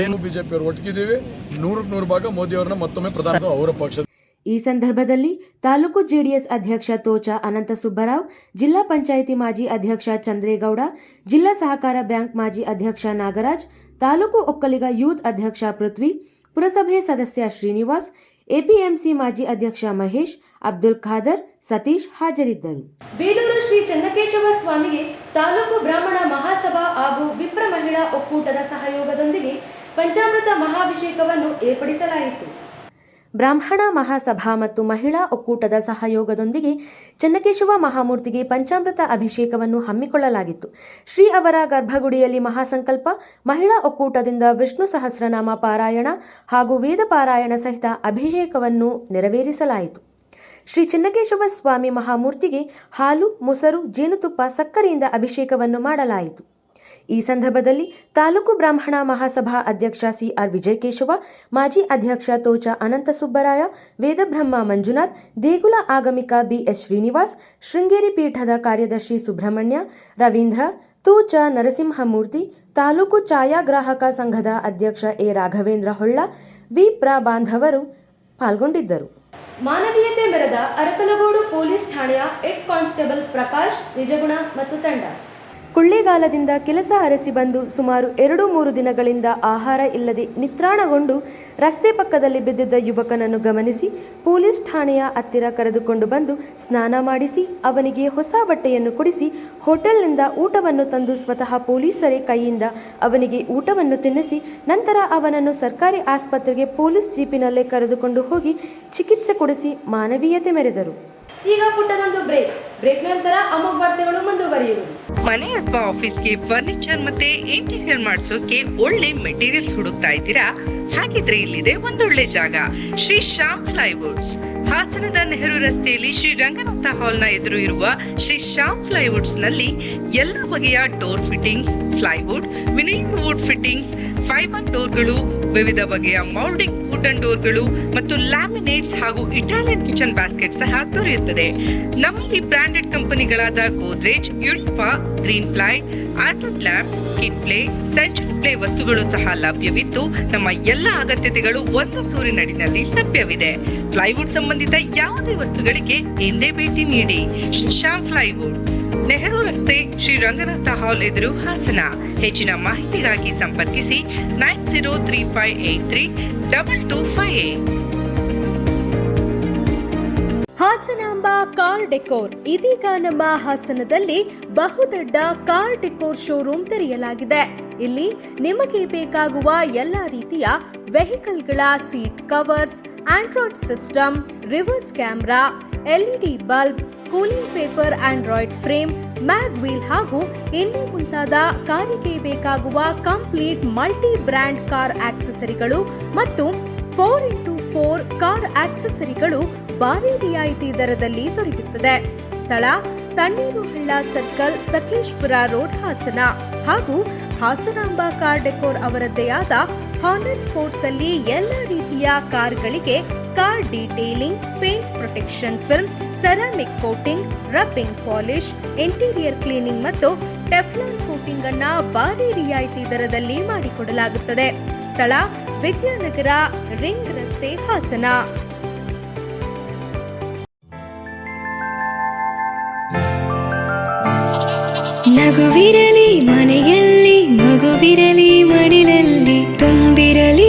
Speaker 5: ಏನು ಬಿ ಜೆ ಪಿಯವ್ರು ಒಟ್ಟಿಗಿದ್ದೀವಿ ನೂರಕ್ಕೆ ನೂರು ಭಾಗ ಮೋದಿಯವ್ರನ್ನ ಮತ್ತೊಮ್ಮೆ ಪ್ರಧಾನ ಅವರ ಪಕ್ಷ
Speaker 1: ಈ ಸಂದರ್ಭದಲ್ಲಿ ತಾಲೂಕು ಜೆಡಿಎಸ್ ಅಧ್ಯಕ್ಷ ತೋಚ ಅನಂತ ಸುಬ್ಬರಾವ್ ಜಿಲ್ಲಾ ಪಂಚಾಯಿತಿ ಮಾಜಿ ಅಧ್ಯಕ್ಷ ಚಂದ್ರೇಗೌಡ ಜಿಲ್ಲಾ ಸಹಕಾರ ಬ್ಯಾಂಕ್ ಮಾಜಿ ಅಧ್ಯಕ್ಷ ನಾಗರಾಜ್ ತಾಲೂಕು ಒಕ್ಕಲಿಗ ಯೂತ್ ಅಧ್ಯಕ್ಷ ಪೃಥ್ವಿ, ಪುರಸಭೆ ಸದಸ್ಯ ಶ್ರೀನಿವಾಸ್, ಎಪಿಎಂಸಿ ಮಾಜಿ ಅಧ್ಯಕ್ಷ ಮಹೇಶ್, ಅಬ್ದುಲ್ ಖಾದರ್, ಸತೀಶ್ ಹಾಜರಿದ್ದರು. ಬೇಲೂರು ಶ್ರೀ ಚನ್ನಕೇಶವ ಸ್ವಾಮಿಗೆ ತಾಲೂಕು ಬ್ರಾಹ್ಮಣ ಮಹಾಸಭಾ ಹಾಗೂ ವಿಪ್ರ ಮಹಿಳಾ ಒಕ್ಕೂಟದ ಸಹಯೋಗದೊಂದಿಗೆ ಪಂಚಾಮೃತ ಮಹಾಭಿಷೇಕವನ್ನು ಏರ್ಪಡಿಸಲಾಯಿತು. ಬ್ರಾಹ್ಮಣ ಮಹಾಸಭಾ ಮತ್ತು ಮಹಿಳಾ ಒಕ್ಕೂಟದ ಸಹಯೋಗದೊಂದಿಗೆ ಚನ್ನಕೇಶವ ಮಹಾಮೂರ್ತಿಗೆ ಪಂಚಾಮೃತ ಅಭಿಷೇಕವನ್ನು ಹಮ್ಮಿಕೊಳ್ಳಲಾಗಿತ್ತು. ಶ್ರೀ ಅವರ ಗರ್ಭಗುಡಿಯಲ್ಲಿ ಮಹಾಸಂಕಲ್ಪ, ಮಹಿಳಾ ಒಕ್ಕೂಟದಿಂದ ವಿಷ್ಣು ಸಹಸ್ರನಾಮ ಪಾರಾಯಣ ಹಾಗೂ ವೇದ ಪಾರಾಯಣ ಸಹಿತ ಅಭಿಷೇಕವನ್ನು ನೆರವೇರಿಸಲಾಯಿತು. ಶ್ರೀ ಚನ್ನಕೇಶವ ಸ್ವಾಮಿ ಮಹಾಮೂರ್ತಿಗೆ ಹಾಲು, ಮೊಸರು, ಜೇನುತುಪ್ಪ, ಸಕ್ಕರೆಯಿಂದ ಅಭಿಷೇಕವನ್ನು ಮಾಡಲಾಯಿತು. ಈ ಸಂದರ್ಭದಲ್ಲಿ ತಾಲೂಕು ಬ್ರಾಹ್ಮಣ ಮಹಾಸಭಾ ಅಧ್ಯಕ್ಷ ಸಿಆರ್ ವಿಜಯಕೇಶವ, ಮಾಜಿ ಅಧ್ಯಕ್ಷ ತೋಚ ಅನಂತ ಸುಬ್ಬರಾಯ ವೇದಬ್ರಹ್ಮ ಮಂಜುನಾಥ್, ದೇಗುಲ ಆಗಮಿಕ ಬಿಎಸ್ ಶ್ರೀನಿವಾಸ್, ಶೃಂಗೇರಿ ಪೀಠದ ಕಾರ್ಯದರ್ಶಿ ಸುಬ್ರಹ್ಮಣ್ಯ, ರವೀಂದ್ರ ತೂಚ ನರಸಿಂಹಮೂರ್ತಿ, ತಾಲೂಕು ಛಾಯಾಗ್ರಾಹಕ ಸಂಘದ ಅಧ್ಯಕ್ಷ ಎ ರಾಘವೇಂದ್ರ ಹೊಳ್ಳ, ವಿ ಪ್ರ ಬಾಂಧವರು ಪಾಲ್ಗೊಂಡಿದ್ದರು. ಮಾನವೀಯತೆ ಮೆರೆದ ಅರಕಲಗೋಡು ಪೊಲೀಸ್ ಠಾಣೆಯ ಹೆಡ್ ಕಾನ್ಸ್ಟೇಬಲ್ ಪ್ರಕಾಶ್, ನಿಜಗುಣ ಮತ್ತು ತಂಡ. ಕೊಳ್ಳೇಗಾಲದಿಂದ ಕೆಲಸ ಅರಸಿ ಬಂದು ಸುಮಾರು ಎರಡು ಮೂರು ದಿನಗಳಿಂದ ಆಹಾರ ಇಲ್ಲದೆ ನಿತ್ರಾಣಗೊಂಡು ರಸ್ತೆ ಪಕ್ಕದಲ್ಲಿ ಬಿದ್ದಿದ್ದ ಯುವಕನನ್ನು ಗಮನಿಸಿ ಪೊಲೀಸ್ ಠಾಣೆಯ ಹತ್ತಿರ ಕರೆದುಕೊಂಡು ಬಂದು ಸ್ನಾನ ಮಾಡಿಸಿ, ಅವನಿಗೆ ಹೊಸ ಬಟ್ಟೆಯನ್ನು ಕೊಡಿಸಿ, ಹೋಟೆಲ್ನಿಂದ ಊಟವನ್ನು ತಂದು ಸ್ವತಃ ಪೊಲೀಸರೇ ಕೈಯಿಂದ ಅವನಿಗೆ ಊಟವನ್ನು ತಿನ್ನಿಸಿ, ನಂತರ ಅವನನ್ನು ಸರ್ಕಾರಿ ಆಸ್ಪತ್ರೆಗೆ ಪೊಲೀಸ್ ಜೀಪಿನಲ್ಲೇ ಕರೆದುಕೊಂಡು ಹೋಗಿ ಚಿಕಿತ್ಸೆ ಕೊಡಿಸಿ ಮಾನವೀಯತೆ ಮೆರೆದರು. ಈಗ ಪುಟ್ಟದೊಂದು ಬ್ರೇಕ್ ಬ್ರೇಕ್ ನಂತರ ಅಮೋಘ ವಾರ್ತೆಗಳು ಮುಂದುವರಿಯುವುದು.
Speaker 6: ಮನೆ ಅಥವಾ ಆಫೀಸ್ಗೆ ಫರ್ನಿಚರ್ ಮತ್ತೆ ಇಂಟೀರಿಯರ್ ಮಾಡಿಸೋಕೆ ಒಳ್ಳೆ ಮೆಟೀರಿಯಲ್ಸ್ ಹುಡುಕ್ತಾ ಇದ್ದೀರಾ? ಹಾಗಿದ್ರೆ ಇಲ್ಲಿದೆ ಒಂದೊಳ್ಳೆ ಜಾಗ. ಶ್ರೀ ಶ್ಯಾಮ್ ಫ್ಲೈವುಡ್ಸ್ ಹಾಸನದ ನೆಹರು ರಸ್ತೆಯಲ್ಲಿ ಶ್ರೀ ರಂಗನಾಥ ಹಾಲ್ನ ಎದುರು ಇರುವ ಶ್ರೀ ಶ್ಯಾಮ್ ಫ್ಲೈವುಡ್ಸ್ನಲ್ಲಿ ಎಲ್ಲ ಬಗೆಯ door fitting plywood winning wood fitting fibre ಡೋರ್ಗಳು ವಿವಿಧ ಬಗೆಯ ಮೌಲ್ಡಿಂಗ್ ವುಡನ್ ಡೋರ್ಗಳು ಮತ್ತು ಲ್ಯಾಮಿನೇಟ್ಸ್ ಹಾಗೂ ಇಟಾಲಿಯನ್ ಕಿಚನ್ ಬ್ಯಾಸ್ಕೆಟ್ ಸಹ ದೊರೆಯುತ್ತದೆ. ನಮ್ಮಲ್ಲಿ ಬ್ರಾಂಡೆಡ್ ಕಂಪನಿಗಳಾದ ಗೋದ್ರೇಜ್ ಯುಲ್ಪಾ ಗ್ರೀನ್ ಪ್ಲೈ ಆರ್ಟನ್ ಲ್ಯಾಬ್ ಕಿಟ್ ಪ್ಲೇ ಸೆಂಚುರಿ ಪ್ಲೇ ವಸ್ತುಗಳು ಸಹ ಲಭ್ಯವಿದ್ದು, ನಮ್ಮ ಎಲ್ಲ ಅಗತ್ಯತೆಗಳು ಒಂದು ಸೂರಿನಡಿನಲ್ಲಿ ಲಭ್ಯವಿದೆ. ಪ್ಲೈವುಡ್ ಸಂಬಂಧಿತ ಯಾವುದೇ ವಸ್ತುಗಳಿಗೆ ಎಂದೇ ಭೇಟಿ ನೀಡಿ. ಶ್ಯಾಮ್ ಪ್ಲೈವುಡ್ ನೆಹರು ರಸ್ತೆ ಶ್ರೀ ರಂಗನಾಥ ಹಾಲ್ ಎದುರು ಹಾಸನ. ಹೆಚ್ಚಿನ ಮಾಹಿತಿಗಾಗಿ ಸಂಪರ್ಕಿಸಿ nine zero three five eight three double two five
Speaker 7: Hasanamba car decor. ಇದೀಗ ನಮ್ಮ ಹಾಸನದಲ್ಲಿ ಬಹುದೊಡ್ಡ ಕಾರ್ ಡೆಕೋರ್ ಶೋರೂಮ್ ತೆರೆಯಲಾಗಿದೆ. ಇಲ್ಲಿ ನಿಮಗೆ ಬೇಕಾಗುವ ಎಲ್ಲ ರೀತಿಯ ವೆಹಿಕಲ್ಗಳ seat covers, Android system, reverse camera LED bulb cooling paper Android frame, mag wheel ಹಾಗೂ ಇನ್ನೂ ಮುಂತಾದ ಕಾರಿಗೆ ಬೇಕಾಗುವ ಕಂಪ್ಲೀಟ್ ಮಲ್ಟಿ ಬ್ರ್ಯಾಂಡ್ ಕಾರ್ ಆಕ್ಸೆಸರಿಗಳು ಮತ್ತು ಫೋರ್ ಇಂಟು ಫೋರ್ ಕಾರ್ ಆಕ್ಸೆಸರಿಗಳು ಭಾರಿ ರಿಯಾಯಿತಿ ದರದಲ್ಲಿ ದೊರೆಯುತ್ತದೆ. ಸ್ಥಳ ತಣ್ಣೀರು ಹಳ್ಳ ಸರ್ಕಲ್, ಸಕಲೇಶ್ಪುರ ರೋಡ್ ಹಾಸನ ಹಾಗೂ ಹಾಸನಾಂಬ ಕಾರ್ ಡೆಕೋರ್ ಅವರದ್ದೇ ಆದ ಹಾನರ್ ಸ್ಪೋರ್ಟ್ಸ್ ಅಲ್ಲಿ ಎಲ್ಲ ರೀತಿಯ ಕಾರ್ಗಳಿಗೆ car detailing paint protection film ceramic coating rubbing polish interior cleaning ಮತ್ತು ಟೆಫ್ಲಾನ್ ಕೋಟಿಂಗ್ ಅನ್ನ ಭಾರಿ ರಿಯಾಯಿತಿ ದರದಲ್ಲಿ ಮಾಡಿಕೊಡಲಾಗುತ್ತದೆ. ಸ್ಥಳ ವಿದ್ಯಾನಗರ ರಿಂಗ್ ರಸ್ತೆ ಹಾಸನ.
Speaker 8: ನಗುವಿರಲಿ ಮನೆಯಲ್ಲಿ, ಮಗುವಿರಲಿ ಮಡಿಲಲ್ಲಿ, ತುಂಬಿರಲಿ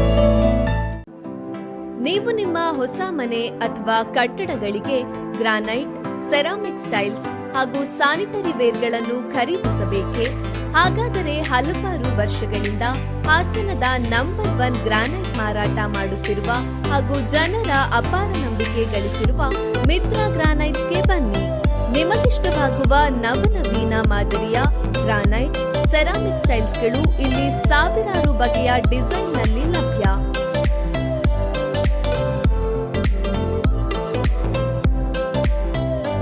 Speaker 9: ನೀವು ನಿಮ್ಮ ಹೊಸ ಮನೆ ಅಥವಾ ಕಟ್ಟಡಗಳಿಗೆ ಗ್ರಾನೈಟ್, ಸೆರಾಮಿಕ್ ಸ್ಟೈಲ್ಸ್ ಹಾಗೂ ಸ್ಯಾನಿಟರಿ ವೇರ್ಗಳನ್ನು ಖರೀದಿಸಬೇಕೆ? ಹಾಗಾದರೆ ಹಲವಾರು ವರ್ಷಗಳಿಂದ ಹಾಸನದ ನಂಬರ್ ಒನ್ ಗ್ರಾನೈಟ್ ಮಾರಾಟ ಮಾಡುತ್ತಿರುವ ಹಾಗೂ ಜನರ ಅಪಾರ ನಂಬಿಕೆ ಗಳಿಸಿರುವ ಮಿತ್ರ ಗ್ರಾನೈಟ್ಸ್ಗೆ ಬನ್ನಿ. ನಿಮಗಿಷ್ಟವಾಗುವ ನವನವೀನ ಮಾದರಿಯ ಗ್ರಾನೈಟ್, ಸೆರಾಮಿಕ್ ಸ್ಟೈಲ್ಸ್ಗಳು ಇಲ್ಲಿ ಸಾವಿರಾರು ಬಗೆಯ ಡಿಸೈನ್ನಲ್ಲಿ ಲಭ್ಯ.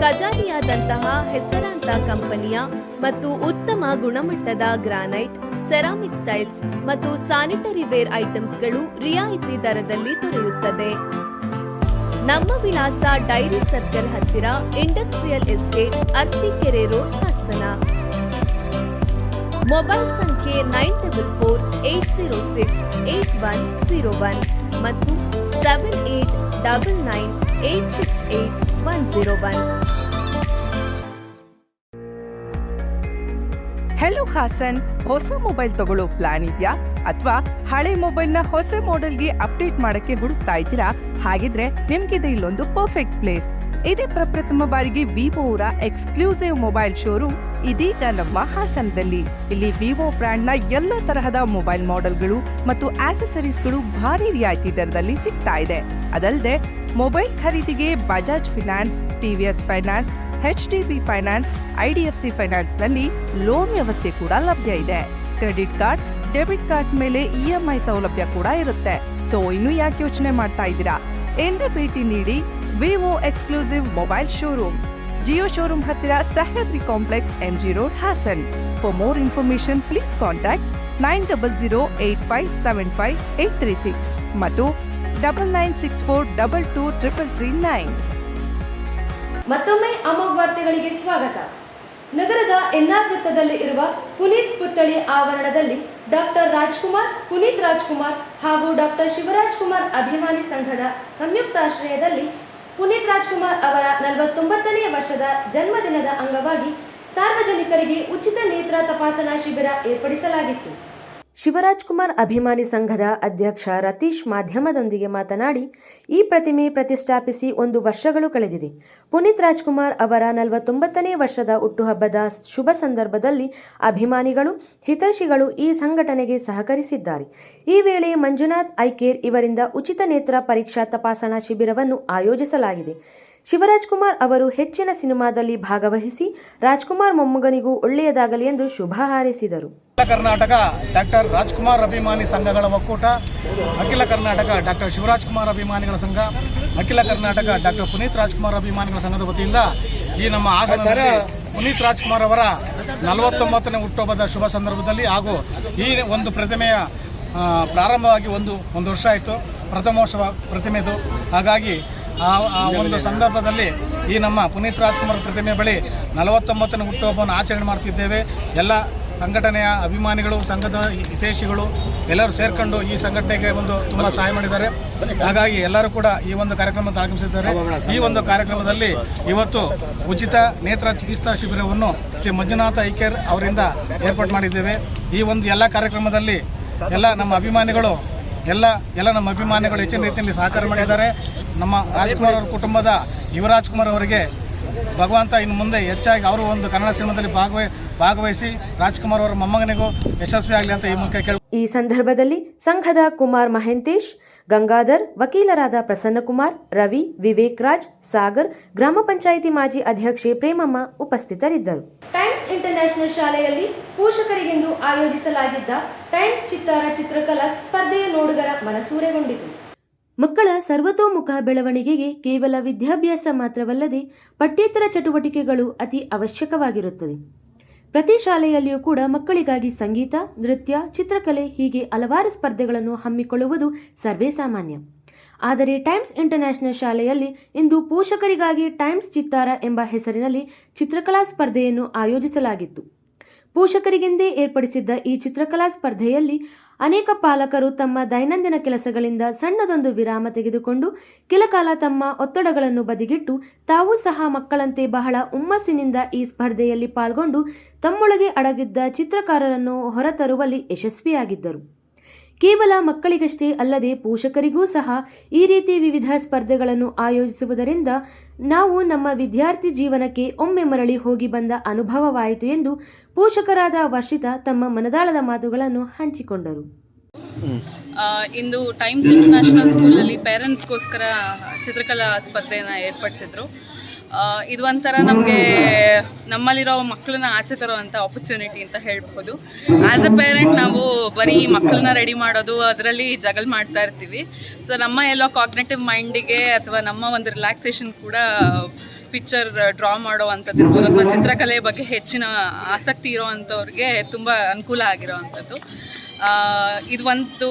Speaker 9: ಕಜಾರಿಯಾದಂತಹ ಹೆಸರಾಂತ ಕಂಪನಿಯ ಮತ್ತು ಉತ್ತಮ ಗುಣಮಟ್ಟದ ಗ್ರಾನೈಟ್, ಸೆರಾಮಿಕ್ ಸ್ಟೈಲ್ಸ್ ಮತ್ತು ಸ್ಯಾನಿಟರಿ ವೇರ್ ಐಟಮ್ಸ್ಗಳು ರಿಯಾಯಿತಿ ದರದಲ್ಲಿ ದೊರೆಯುತ್ತದೆ. ನಮ್ಮ ವಿಳಾಸ ಡೈರಿ ಸರ್ಕಲ್ ಹತ್ತಿರ industrial estate Arsikere road, Hassan. Mobile ಸಂಖ್ಯೆ nine double four eight zero six eight one zero one ಮತ್ತು seven eight double nine eight six eight one zero one
Speaker 10: hello Hassan ಹೊಸ ಮೊಬೈಲ್ ತಗೊಳ್ಳೋ plan ಇದೆಯಾ? ಅಥವಾ ಹಳೆ ಮೊಬೈಲ್ನ ಹೊಸ ಮಾಡೆಲ್ಗೆ ಅಪ್ಡೇಟ್ ಮಾಡಕ್ಕೆ ಹುಡುಕ್ತಾ ಇದ್ದೀರಾ? ಹಾಗಿದ್ರೆ ನಿಮ್ಗಿದೆ ಇಲ್ಲೊಂದು ಪರ್ಫೆಕ್ಟ್ ಪ್ಲೇಸ್ ಇದೇ ಪ್ರಪ್ರಥಮ ಬಾರಿಗೆ ವಿವೋ ಅವರ ಎಕ್ಸ್ಕ್ಲೂಸಿವ್ ಮೊಬೈಲ್ ಶೋರೂಮ್ ಇದೀಗ ನಮ್ಮ ಹಾಸನದಲ್ಲಿ. ಇಲ್ಲಿ ವಿವೋ ಬ್ರ್ಯಾಂಡ್ನ ಎಲ್ಲ ತರಹದ ಮೊಬೈಲ್ ಮಾಡೆಲ್ಗಳು ಮತ್ತು ಆಕ್ಸೆಸರೀಸ್ಗಳು ಭಾರಿ ರಿಯಾಯಿತಿ ದರದಲ್ಲಿ ಸಿಗ್ತಾ ಇದೆ. ಅದಲ್ಲದೆ ಮೊಬೈಲ್ ಖರೀದಿಗೆ Bajaj finance TVS finance, H D B finance IDFC ಫೈನಾನ್ಸ್ನಲ್ಲಿ loan ವ್ಯವಸ್ಥೆ ಕೂಡ ಲಭ್ಯ ಇದೆ. ಕ್ರೆಡಿಟ್ ಕಾರ್ಡ್ಸ್, ಡೆಬಿಟ್ ಕಾರ್ಡ್ಸ್ ಮೇಲೆ ಇಎಂಐ ಸೌಲಭ್ಯ ಕೂಡ ಇರುತ್ತೆ. ಸೊ ಇನ್ನು ಯಾಕೆ ಯೋಚನೆ ಮಾಡ್ತಾ ಇದ್ದೀರಾ? ಎಂದೇ ಭೇಟಿ ನೀಡಿ Vivo exclusive mobile showroom. Jio showroom ಹತ್ತಿರ Sahyadri complex, MG road, Hassan. For more information please contact nine double zero eight five seven five eight three six ಮತ್ತು double nine six four double two triple three nine
Speaker 1: ಮತ್ತೊಮ್ಮೆ ಅಮೋಘ ವಾರ್ತೆಗಳಿಗೆ ಸ್ವಾಗತ. ನಗರದ N R ವೃತ್ತದಲ್ಲಿ ಇರುವ ಪುನೀತ್ ಪುತ್ಥಳಿ ಆವರಣದಲ್ಲಿ ಡಾಕ್ಟರ್ ರಾಜ್ಕುಮಾರ್, ಪುನೀತ್ ರಾಜ್ಕುಮಾರ್ ಹಾಗೂ ಡಾಕ್ಟರ್ ಶಿವರಾಜ್ ಕುಮಾರ್ ಅಭಿಮಾನಿ ಸಂಘದ ಸಂಯುಕ್ತಾಶ್ರಯದಲ್ಲಿ ಪುನೀತ್ ರಾಜ್ಕುಮಾರ್ ಅವರ ನಲವತ್ತೊಂಬತ್ತನೆಯ ವರ್ಷದ ಜನ್ಮದಿನದ ಅಂಗವಾಗಿ ಸಾರ್ವಜನಿಕರಿಗೆ ಉಚಿತ ನೇತ್ರ ತಪಾಸಣಾ ಶಿಬಿರ ಏರ್ಪಡಿಸಲಾಗಿತ್ತು. ಶಿವರಾಜ್ ಕುಮಾರ್ ಅಭಿಮಾನಿ ಸಂಘದ ಅಧ್ಯಕ್ಷ ರತೀಶ್ ಮಾಧ್ಯಮದೊಂದಿಗೆ ಮಾತನಾಡಿ, ಈ ಪ್ರತಿಮೆ ಪ್ರತಿಷ್ಠಾಪಿಸಿ ಒಂದು ವರ್ಷಗಳು ಕಳೆದಿದೆ. ಪುನೀತ್ ರಾಜ್ಕುಮಾರ್ ಅವರ ನಲವತ್ತೊಂಬತ್ತನೇ ವರ್ಷದ ಹುಟ್ಟುಹಬ್ಬದ ಶುಭ ಸಂದರ್ಭದಲ್ಲಿ ಅಭಿಮಾನಿಗಳು, ಹಿತೈಷಿಗಳು ಈ ಸಂಘಟನೆಗೆ ಸಹಕರಿಸಿದ್ದಾರೆ. ಈ ವೇಳೆ ಮಂಜುನಾಥ್ ಐಕೇರ್ ಇವರಿಂದ ಉಚಿತ ನೇತ್ರ ಪರೀಕ್ಷಾ ತಪಾಸಣಾ ಶಿಬಿರವನ್ನು ಆಯೋಜಿಸಲಾಗಿದೆ. ಶಿವರಾಜ್ ಕುಮಾರ್ ಅವರು ಹೆಚ್ಚಿನ ಸಿನಿಮಾದಲ್ಲಿ ಭಾಗವಹಿಸಿ ರಾಜ್ಕುಮಾರ್ ಮೊಮ್ಮಗನಿಗೂ ಒಳ್ಳೆಯದಾಗಲಿ ಎಂದು ಶುಭ ಹಾರೈಸಿದರು.
Speaker 11: ಅಖಿಲ ಕರ್ನಾಟಕ ಡಾಕ್ಟರ್ ರಾಜ್ಕುಮಾರ್ ಅಭಿಮಾನಿ ಸಂಘಗಳ ಒಕ್ಕೂಟ, ಅಖಿಲ ಕರ್ನಾಟಕ ಡಾಕ್ಟರ್ ಶಿವರಾಜ್ ಕುಮಾರ್ ಅಭಿಮಾನಿಗಳ ಸಂಘ, ಅಖಿಲ ಕರ್ನಾಟಕ ಡಾಕ್ಟರ್ ಪುನೀತ್ ರಾಜ್ಕುಮಾರ್ ಅಭಿಮಾನಿಗಳ ಸಂಘದ ವತಿಯಿಂದ ಈ ನಮ್ಮ ಹಾಸನದಲ್ಲಿ ಪುನೀತ್ ರಾಜ್ಕುಮಾರ್ ಅವರ ನಲವತ್ತೊಂಬತ್ತನೇ ಹುಟ್ಟುಹಬ್ಬದ ಶುಭ ಸಂದರ್ಭದಲ್ಲಿ ಹಾಗೂ ಈ ಒಂದು ಪ್ರತಿಮೆಯ ಪ್ರಾರಂಭವಾಗಿ ಒಂದು ಒಂದು ವರ್ಷ ಆಯಿತು. ಪ್ರಥಮೋತ್ಸವ ಪ್ರತಿಮೆದು. ಹಾಗಾಗಿ ಆ ಒಂದು ಸಂದರ್ಭದಲ್ಲಿ ಈ ನಮ್ಮ ಪುನೀತ್ ರಾಜ್ಕುಮಾರ್ ಪ್ರತಿಮೆ ಬಳಿ ನಲವತ್ತೊಂಬತ್ತನೇ ಹುಟ್ಟುಹಬ್ಬವನ್ನು ಆಚರಣೆ ಮಾಡ್ತಿದ್ದೇವೆ. ಎಲ್ಲ ಸಂಘಟನೆಯ ಅಭಿಮಾನಿಗಳು, ಸಂಘದ ಹಿತೈಷಿಗಳು ಎಲ್ಲರೂ ಸೇರ್ಕೊಂಡು ಈ ಸಂಘಟನೆಗೆ ಒಂದು ತುಂಬ ಸಹಾಯ ಮಾಡಿದ್ದಾರೆ. ಹಾಗಾಗಿ ಎಲ್ಲರೂ ಕೂಡ ಈ ಒಂದು ಕಾರ್ಯಕ್ರಮಕ್ಕೆ ಆಗಮಿಸಿದ್ದಾರೆ ಈ ಒಂದು ಕಾರ್ಯಕ್ರಮದಲ್ಲಿ ಇವತ್ತು ಉಚಿತ ನೇತ್ರ ಚಿಕಿತ್ಸಾ ಶಿಬಿರವನ್ನು ಶ್ರೀ ಮಂಜುನಾಥ ಐಕೇರ್ ಅವರಿಂದ ಏರ್ಪಾಡು ಮಾಡಿದ್ದೇವೆ. ಈ ಒಂದು ಎಲ್ಲ ಕಾರ್ಯಕ್ರಮದಲ್ಲಿ ಎಲ್ಲ ನಮ್ಮ ಅಭಿಮಾನಿಗಳು, ಎಲ್ಲ ಎಲ್ಲ ನಮ್ಮ ಅಭಿಮಾನಿಗಳು ಹೆಚ್ಚಿನ ರೀತಿಯಲ್ಲಿ ಸಹಕಾರ ಮಾಡಿದ್ದಾರೆ. ನಮ್ಮ ರಾಜ್ಕುಮಾರ್ ಅವರ ಕುಟುಂಬದ ಯುವರಾಜ್ ಕುಮಾರ್ ಅವರಿಗೆ ಭಗವಂತ ಇನ್ನು ಮುಂದೆ ಹೆಚ್ಚಾಗಿ ಅವರು ಒಂದು ಕನ್ನಡ ಸಿನಿಮಾದಲ್ಲಿ ಭಾಗವಹಿ ಭಾಗವಹಿಸಿ ರಾಜ್ಕುಮಾರ್ ಅವರ ಮೊಮ್ಮಗನಿಗೂ ಯಶಸ್ವಿ ಆಗಲಿ ಅಂತ ಈ ಮೂಲಕ ಕೇಳಿ
Speaker 1: ಈ ಸಂದರ್ಭದಲ್ಲಿ ಸಂಘದ ಕುಮಾರ್ ಮಹಂತೇಶ್ ಗಂಗಾಧರ್ ವಕೀಲರಾದ ಪ್ರಸನ್ನಕುಮಾರ್ ರವಿ ವಿವೇಕ್ ರಾಜ್ ಸಾಗರ್ ಗ್ರಾಮ ಪಂಚಾಯಿತಿ ಮಾಜಿ ಅಧ್ಯಕ್ಷೆ ಪ್ರೇಮಮ್ಮ ಉಪಸ್ಥಿತರಿದ್ದರು. ಟೈಮ್ಸ್ ಇಂಟರ್ನ್ಯಾಷನಲ್ ಶಾಲೆಯಲ್ಲಿ ಪೋಷಕರಿಗೆಂದು ಆಯೋಜಿಸಲಾಗಿದ್ದ ಟೈಮ್ಸ್ ಚಿತ್ತಾರ ಚಿತ್ರಕಲಾ ಸ್ಪರ್ಧೆಯ ನೋಡುಗರ ಮನಸೂರೆಗೊಂಡಿತು. ಮಕ್ಕಳ ಸರ್ವತೋಮುಖ ಬೆಳವಣಿಗೆಗೆ ಕೇವಲ ವಿದ್ಯಾಭ್ಯಾಸ ಮಾತ್ರವಲ್ಲದೆ ಪಠ್ಯೇತರ ಚಟುವಟಿಕೆಗಳು ಅತಿ ಅವಶ್ಯಕವಾಗಿರುತ್ತದೆ. ಪ್ರತಿ ಶಾಲೆಯಲ್ಲಿಯೂ ಕೂಡ ಮಕ್ಕಳಿಗಾಗಿ ಸಂಗೀತ, ನೃತ್ಯ, ಚಿತ್ರಕಲೆ ಹೀಗೆ ಹಲವಾರು ಸ್ಪರ್ಧೆಗಳನ್ನು ಹಮ್ಮಿಕೊಳ್ಳುವುದು ಸರ್ವೇ ಸಾಮಾನ್ಯ. ಆದರೆ ಟೈಮ್ಸ್ ಇಂಟರ್ನ್ಯಾಷನಲ್ ಶಾಲೆಯಲ್ಲಿ ಇಂದು ಪೋಷಕರಿಗಾಗಿ ಟೈಮ್ಸ್ ಚಿತ್ತಾರ ಎಂಬ ಹೆಸರಿನಲ್ಲಿ ಚಿತ್ರಕಲಾ ಸ್ಪರ್ಧೆಯನ್ನು ಆಯೋಜಿಸಲಾಗಿತ್ತು. ಪೋಷಕರಿಗೆಂದೇ ಏರ್ಪಡಿಸಿದ್ದ ಈ ಚಿತ್ರಕಲಾ ಸ್ಪರ್ಧೆಯಲ್ಲಿ ಅನೇಕ ಪಾಲಕರು ತಮ್ಮ ದೈನಂದಿನ ಕೆಲಸಗಳಿಂದ ಸಣ್ಣದೊಂದು ವಿರಾಮ ತೆಗೆದುಕೊಂಡು ಕೆಲಕಾಲ ತಮ್ಮ ಒತ್ತಡಗಳನ್ನು ಬದಿಗಿಟ್ಟು ತಾವೂ ಸಹ ಮಕ್ಕಳಂತೆ ಬಹಳ ಹುಮ್ಮಸ್ಸಿನಿಂದ ಈ ಸ್ಪರ್ಧೆಯಲ್ಲಿ ಪಾಲ್ಗೊಂಡು ತಮ್ಮೊಳಗೆ ಅಡಗಿದ್ದ ಚಿತ್ರಕಾರರನ್ನು ಹೊರತರುವಲ್ಲಿ ಯಶಸ್ವಿಯಾಗಿದ್ದರು. ಕೇವಲ ಮಕ್ಕಳಿಗಷ್ಟೇ ಅಲ್ಲದೆ ಪೋಷಕರಿಗೂ ಸಹ ಈ ರೀತಿ ವಿವಿಧ ಸ್ಪರ್ಧೆಗಳನ್ನು ಆಯೋಜಿಸುವುದರಿಂದ ನಾವು ನಮ್ಮ ವಿದ್ಯಾರ್ಥಿ ಜೀವನಕ್ಕೆ ಒಮ್ಮೆ ಮರಳಿ ಹೋಗಿ ಬಂದ ಅನುಭವವಾಯಿತು ಎಂದು ಪೋಷಕರಾದ ವರ್ಷಿತಾ ತಮ್ಮ ಮನದಾಳದ ಮಾತುಗಳನ್ನು ಹಂಚಿಕೊಂಡರು.
Speaker 12: ಇಂದು ಟೈಮ್ಸ್ ಇಂಟರ್ನ್ಯಾಷನಲ್ ಸ್ಕೂಲಲ್ಲಿ ಪೇರೆಂಟ್ಸ್ಗೋಸ್ಕರ ಚಿತ್ರಕಲಾ ಸ್ಪರ್ಧೆಯನ್ನು ಏರ್ಪಡಿಸಿದ್ರು. ಇದು ಒಂಥರ ನಮಗೆ ನಮ್ಮಲ್ಲಿರೋ ಮಕ್ಕಳನ್ನ ಆಚೆ ತರುವಂಥ ಆಪರ್ಚುನಿಟಿ ಅಂತ ಹೇಳ್ಬೋದು ಆ್ಯಸ್ ಅ ಪೇರೆಂಟ್ ನಾವು ಬರೀ ಮಕ್ಕಳನ್ನ ರೆಡಿ ಮಾಡೋದು, ಅದರಲ್ಲಿ ಜಗಲ್ ಮಾಡ್ತಾ ಇರ್ತೀವಿ. ಸೊ ನಮ್ಮ ಎಲ್ಲ ಕಾಗ್ನೇಟಿವ್ ಮೈಂಡಿಗೆ ಅಥವಾ ನಮ್ಮ ಒಂದು ರಿಲ್ಯಾಕ್ಸೇಷನ್ ಕೂಡ ಪಿಕ್ಚರ್ ಡ್ರಾ ಮಾಡೋ ಅಂಥದ್ದು ಇರ್ಬೋದು. ಅಥವಾ ಚಿತ್ರಕಲೆ ಬಗ್ಗೆ ಹೆಚ್ಚಿನ ಆಸಕ್ತಿ ಇರೋವಂಥವ್ರಿಗೆ ತುಂಬ ಅನುಕೂಲ ಆಗಿರೋ ಅಂಥದ್ದು ಇದು ಒಂದು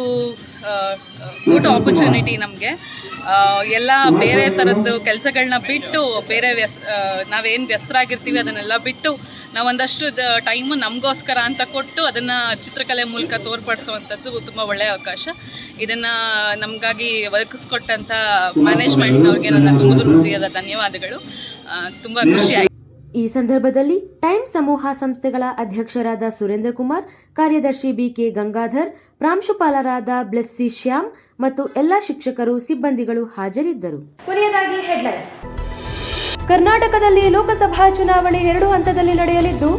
Speaker 12: ಗುಡ್ ಆಪರ್ಚುನಿಟಿ ನಮಗೆ. ಎಲ್ಲ ಬೇರೆ ಥರದ್ದು ಕೆಲಸಗಳನ್ನ ಬಿಟ್ಟು ಬೇರೆ ವ್ಯಸ್ ನಾವೇನು ವ್ಯಸ್ತರಾಗಿರ್ತೀವಿ ಅದನ್ನೆಲ್ಲ ಬಿಟ್ಟು ನಾವು ಒಂದಷ್ಟು ಟೈಮು ನಮಗೋಸ್ಕರ ಅಂತ ಕೊಟ್ಟು ಅದನ್ನು ಚಿತ್ರಕಲೆ ಮೂಲಕ ತೋರ್ಪಡಿಸುವಂಥದ್ದು ತುಂಬ ಒಳ್ಳೆಯ ಅವಕಾಶ. ಇದನ್ನು ನಮಗಾಗಿ ಒದಗಿಸ್ಕೊಟ್ಟಂಥ ಮ್ಯಾನೇಜ್ಮೆಂಟ್ನವ್ರಿಗೆ ನನ್ನ ತುಂಬ ಹೃದಯದ ಧನ್ಯವಾದಗಳು. ತುಂಬ ಖುಷಿ
Speaker 1: ಈ ಸಂದರ್ಭದಲ್ಲಿ ಟೈಮ್ ಸಮೂಹ ಸಂಸ್ಥೆಗಳ ಅಧ್ಯಕ್ಷರಾದ ಸುರೇಂದ್ರ ಕುಮಾರ್ ಕಾರ್ಯದರ್ಶಿ ಬಿಕೆ ಗಂಗಾಧರ್ ಪ್ರಾಂಶುಪಾಲರಾದ ಬ್ಲೆಸ್ಸಿ ಶ್ಯಾಮ್ ಮತ್ತು ಎಲ್ಲ ಶಿಕ್ಷಕರು ಸಿಬ್ಬಂದಿಗಳು ಹಾಜರಿದ್ದರು. ಕೊನೆಯದಾಗಿ ಹೆಡ್ಲೈನ್ಸ್. ಕರ್ನಾಟಕದಲ್ಲಿ ಲೋಕಸಭಾ ಚುನಾವಣೆ ಎರಡು ಹಂತದಲ್ಲಿ ನಡೆಯಲಿದ್ದು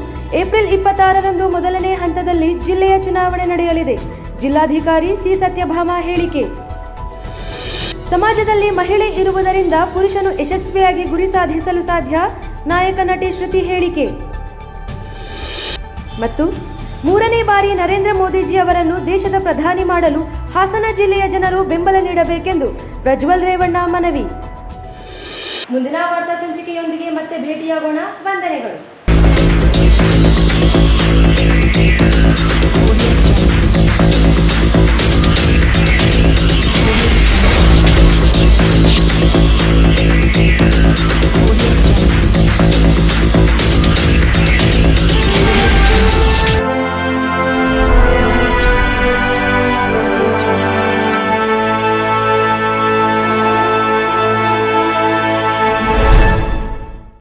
Speaker 1: ಏಪ್ರಿಲ್ ಇಪ್ಪತ್ತಾರರಂದು ಮೊದಲನೇ ಹಂತದಲ್ಲಿ ಜಿಲ್ಲೆಯ ಚುನಾವಣೆ ನಡೆಯಲಿದೆ. ಜಿಲ್ಲಾಧಿಕಾರಿ ಸಿ ಸತ್ಯಭಾಮ ಹೇಳಿಕೆ. ಸಮಾಜದಲ್ಲಿ ಮಹಿಳೆ ಇರುವುದರಿಂದ ಪುರುಷನು ಯಶಸ್ವಿಯಾಗಿ ಗುರಿ ಸಾಧಿಸಲು ಸಾಧ್ಯ. ನಾಯಕ ನಟಿ ಶ್ರುತಿ ಹೇಳಿಕೆ. ಮತ್ತು ಮೂರನೇ ಬಾರಿ ನರೇಂದ್ರ ಮೋದಿಜಿ ಅವರನ್ನು ದೇಶದ ಪ್ರಧಾನಿ ಮಾಡಲು ಹಾಸನ ಜಿಲ್ಲೆಯ ಜನರು ಬೆಂಬಲ ನೀಡಬೇಕೆಂದು ಪ್ರಜ್ವಲ್ ರೇವಣ್ಣ ಮನವಿ. ಮುಂದಿನ ವಾರ್ತಾ ಸಂಚಿಕೆಯೊಂದಿಗೆ ಮತ್ತೆ ಭೇಟಿಯಾಗೋಣ. ವಂದನೆಗಳು.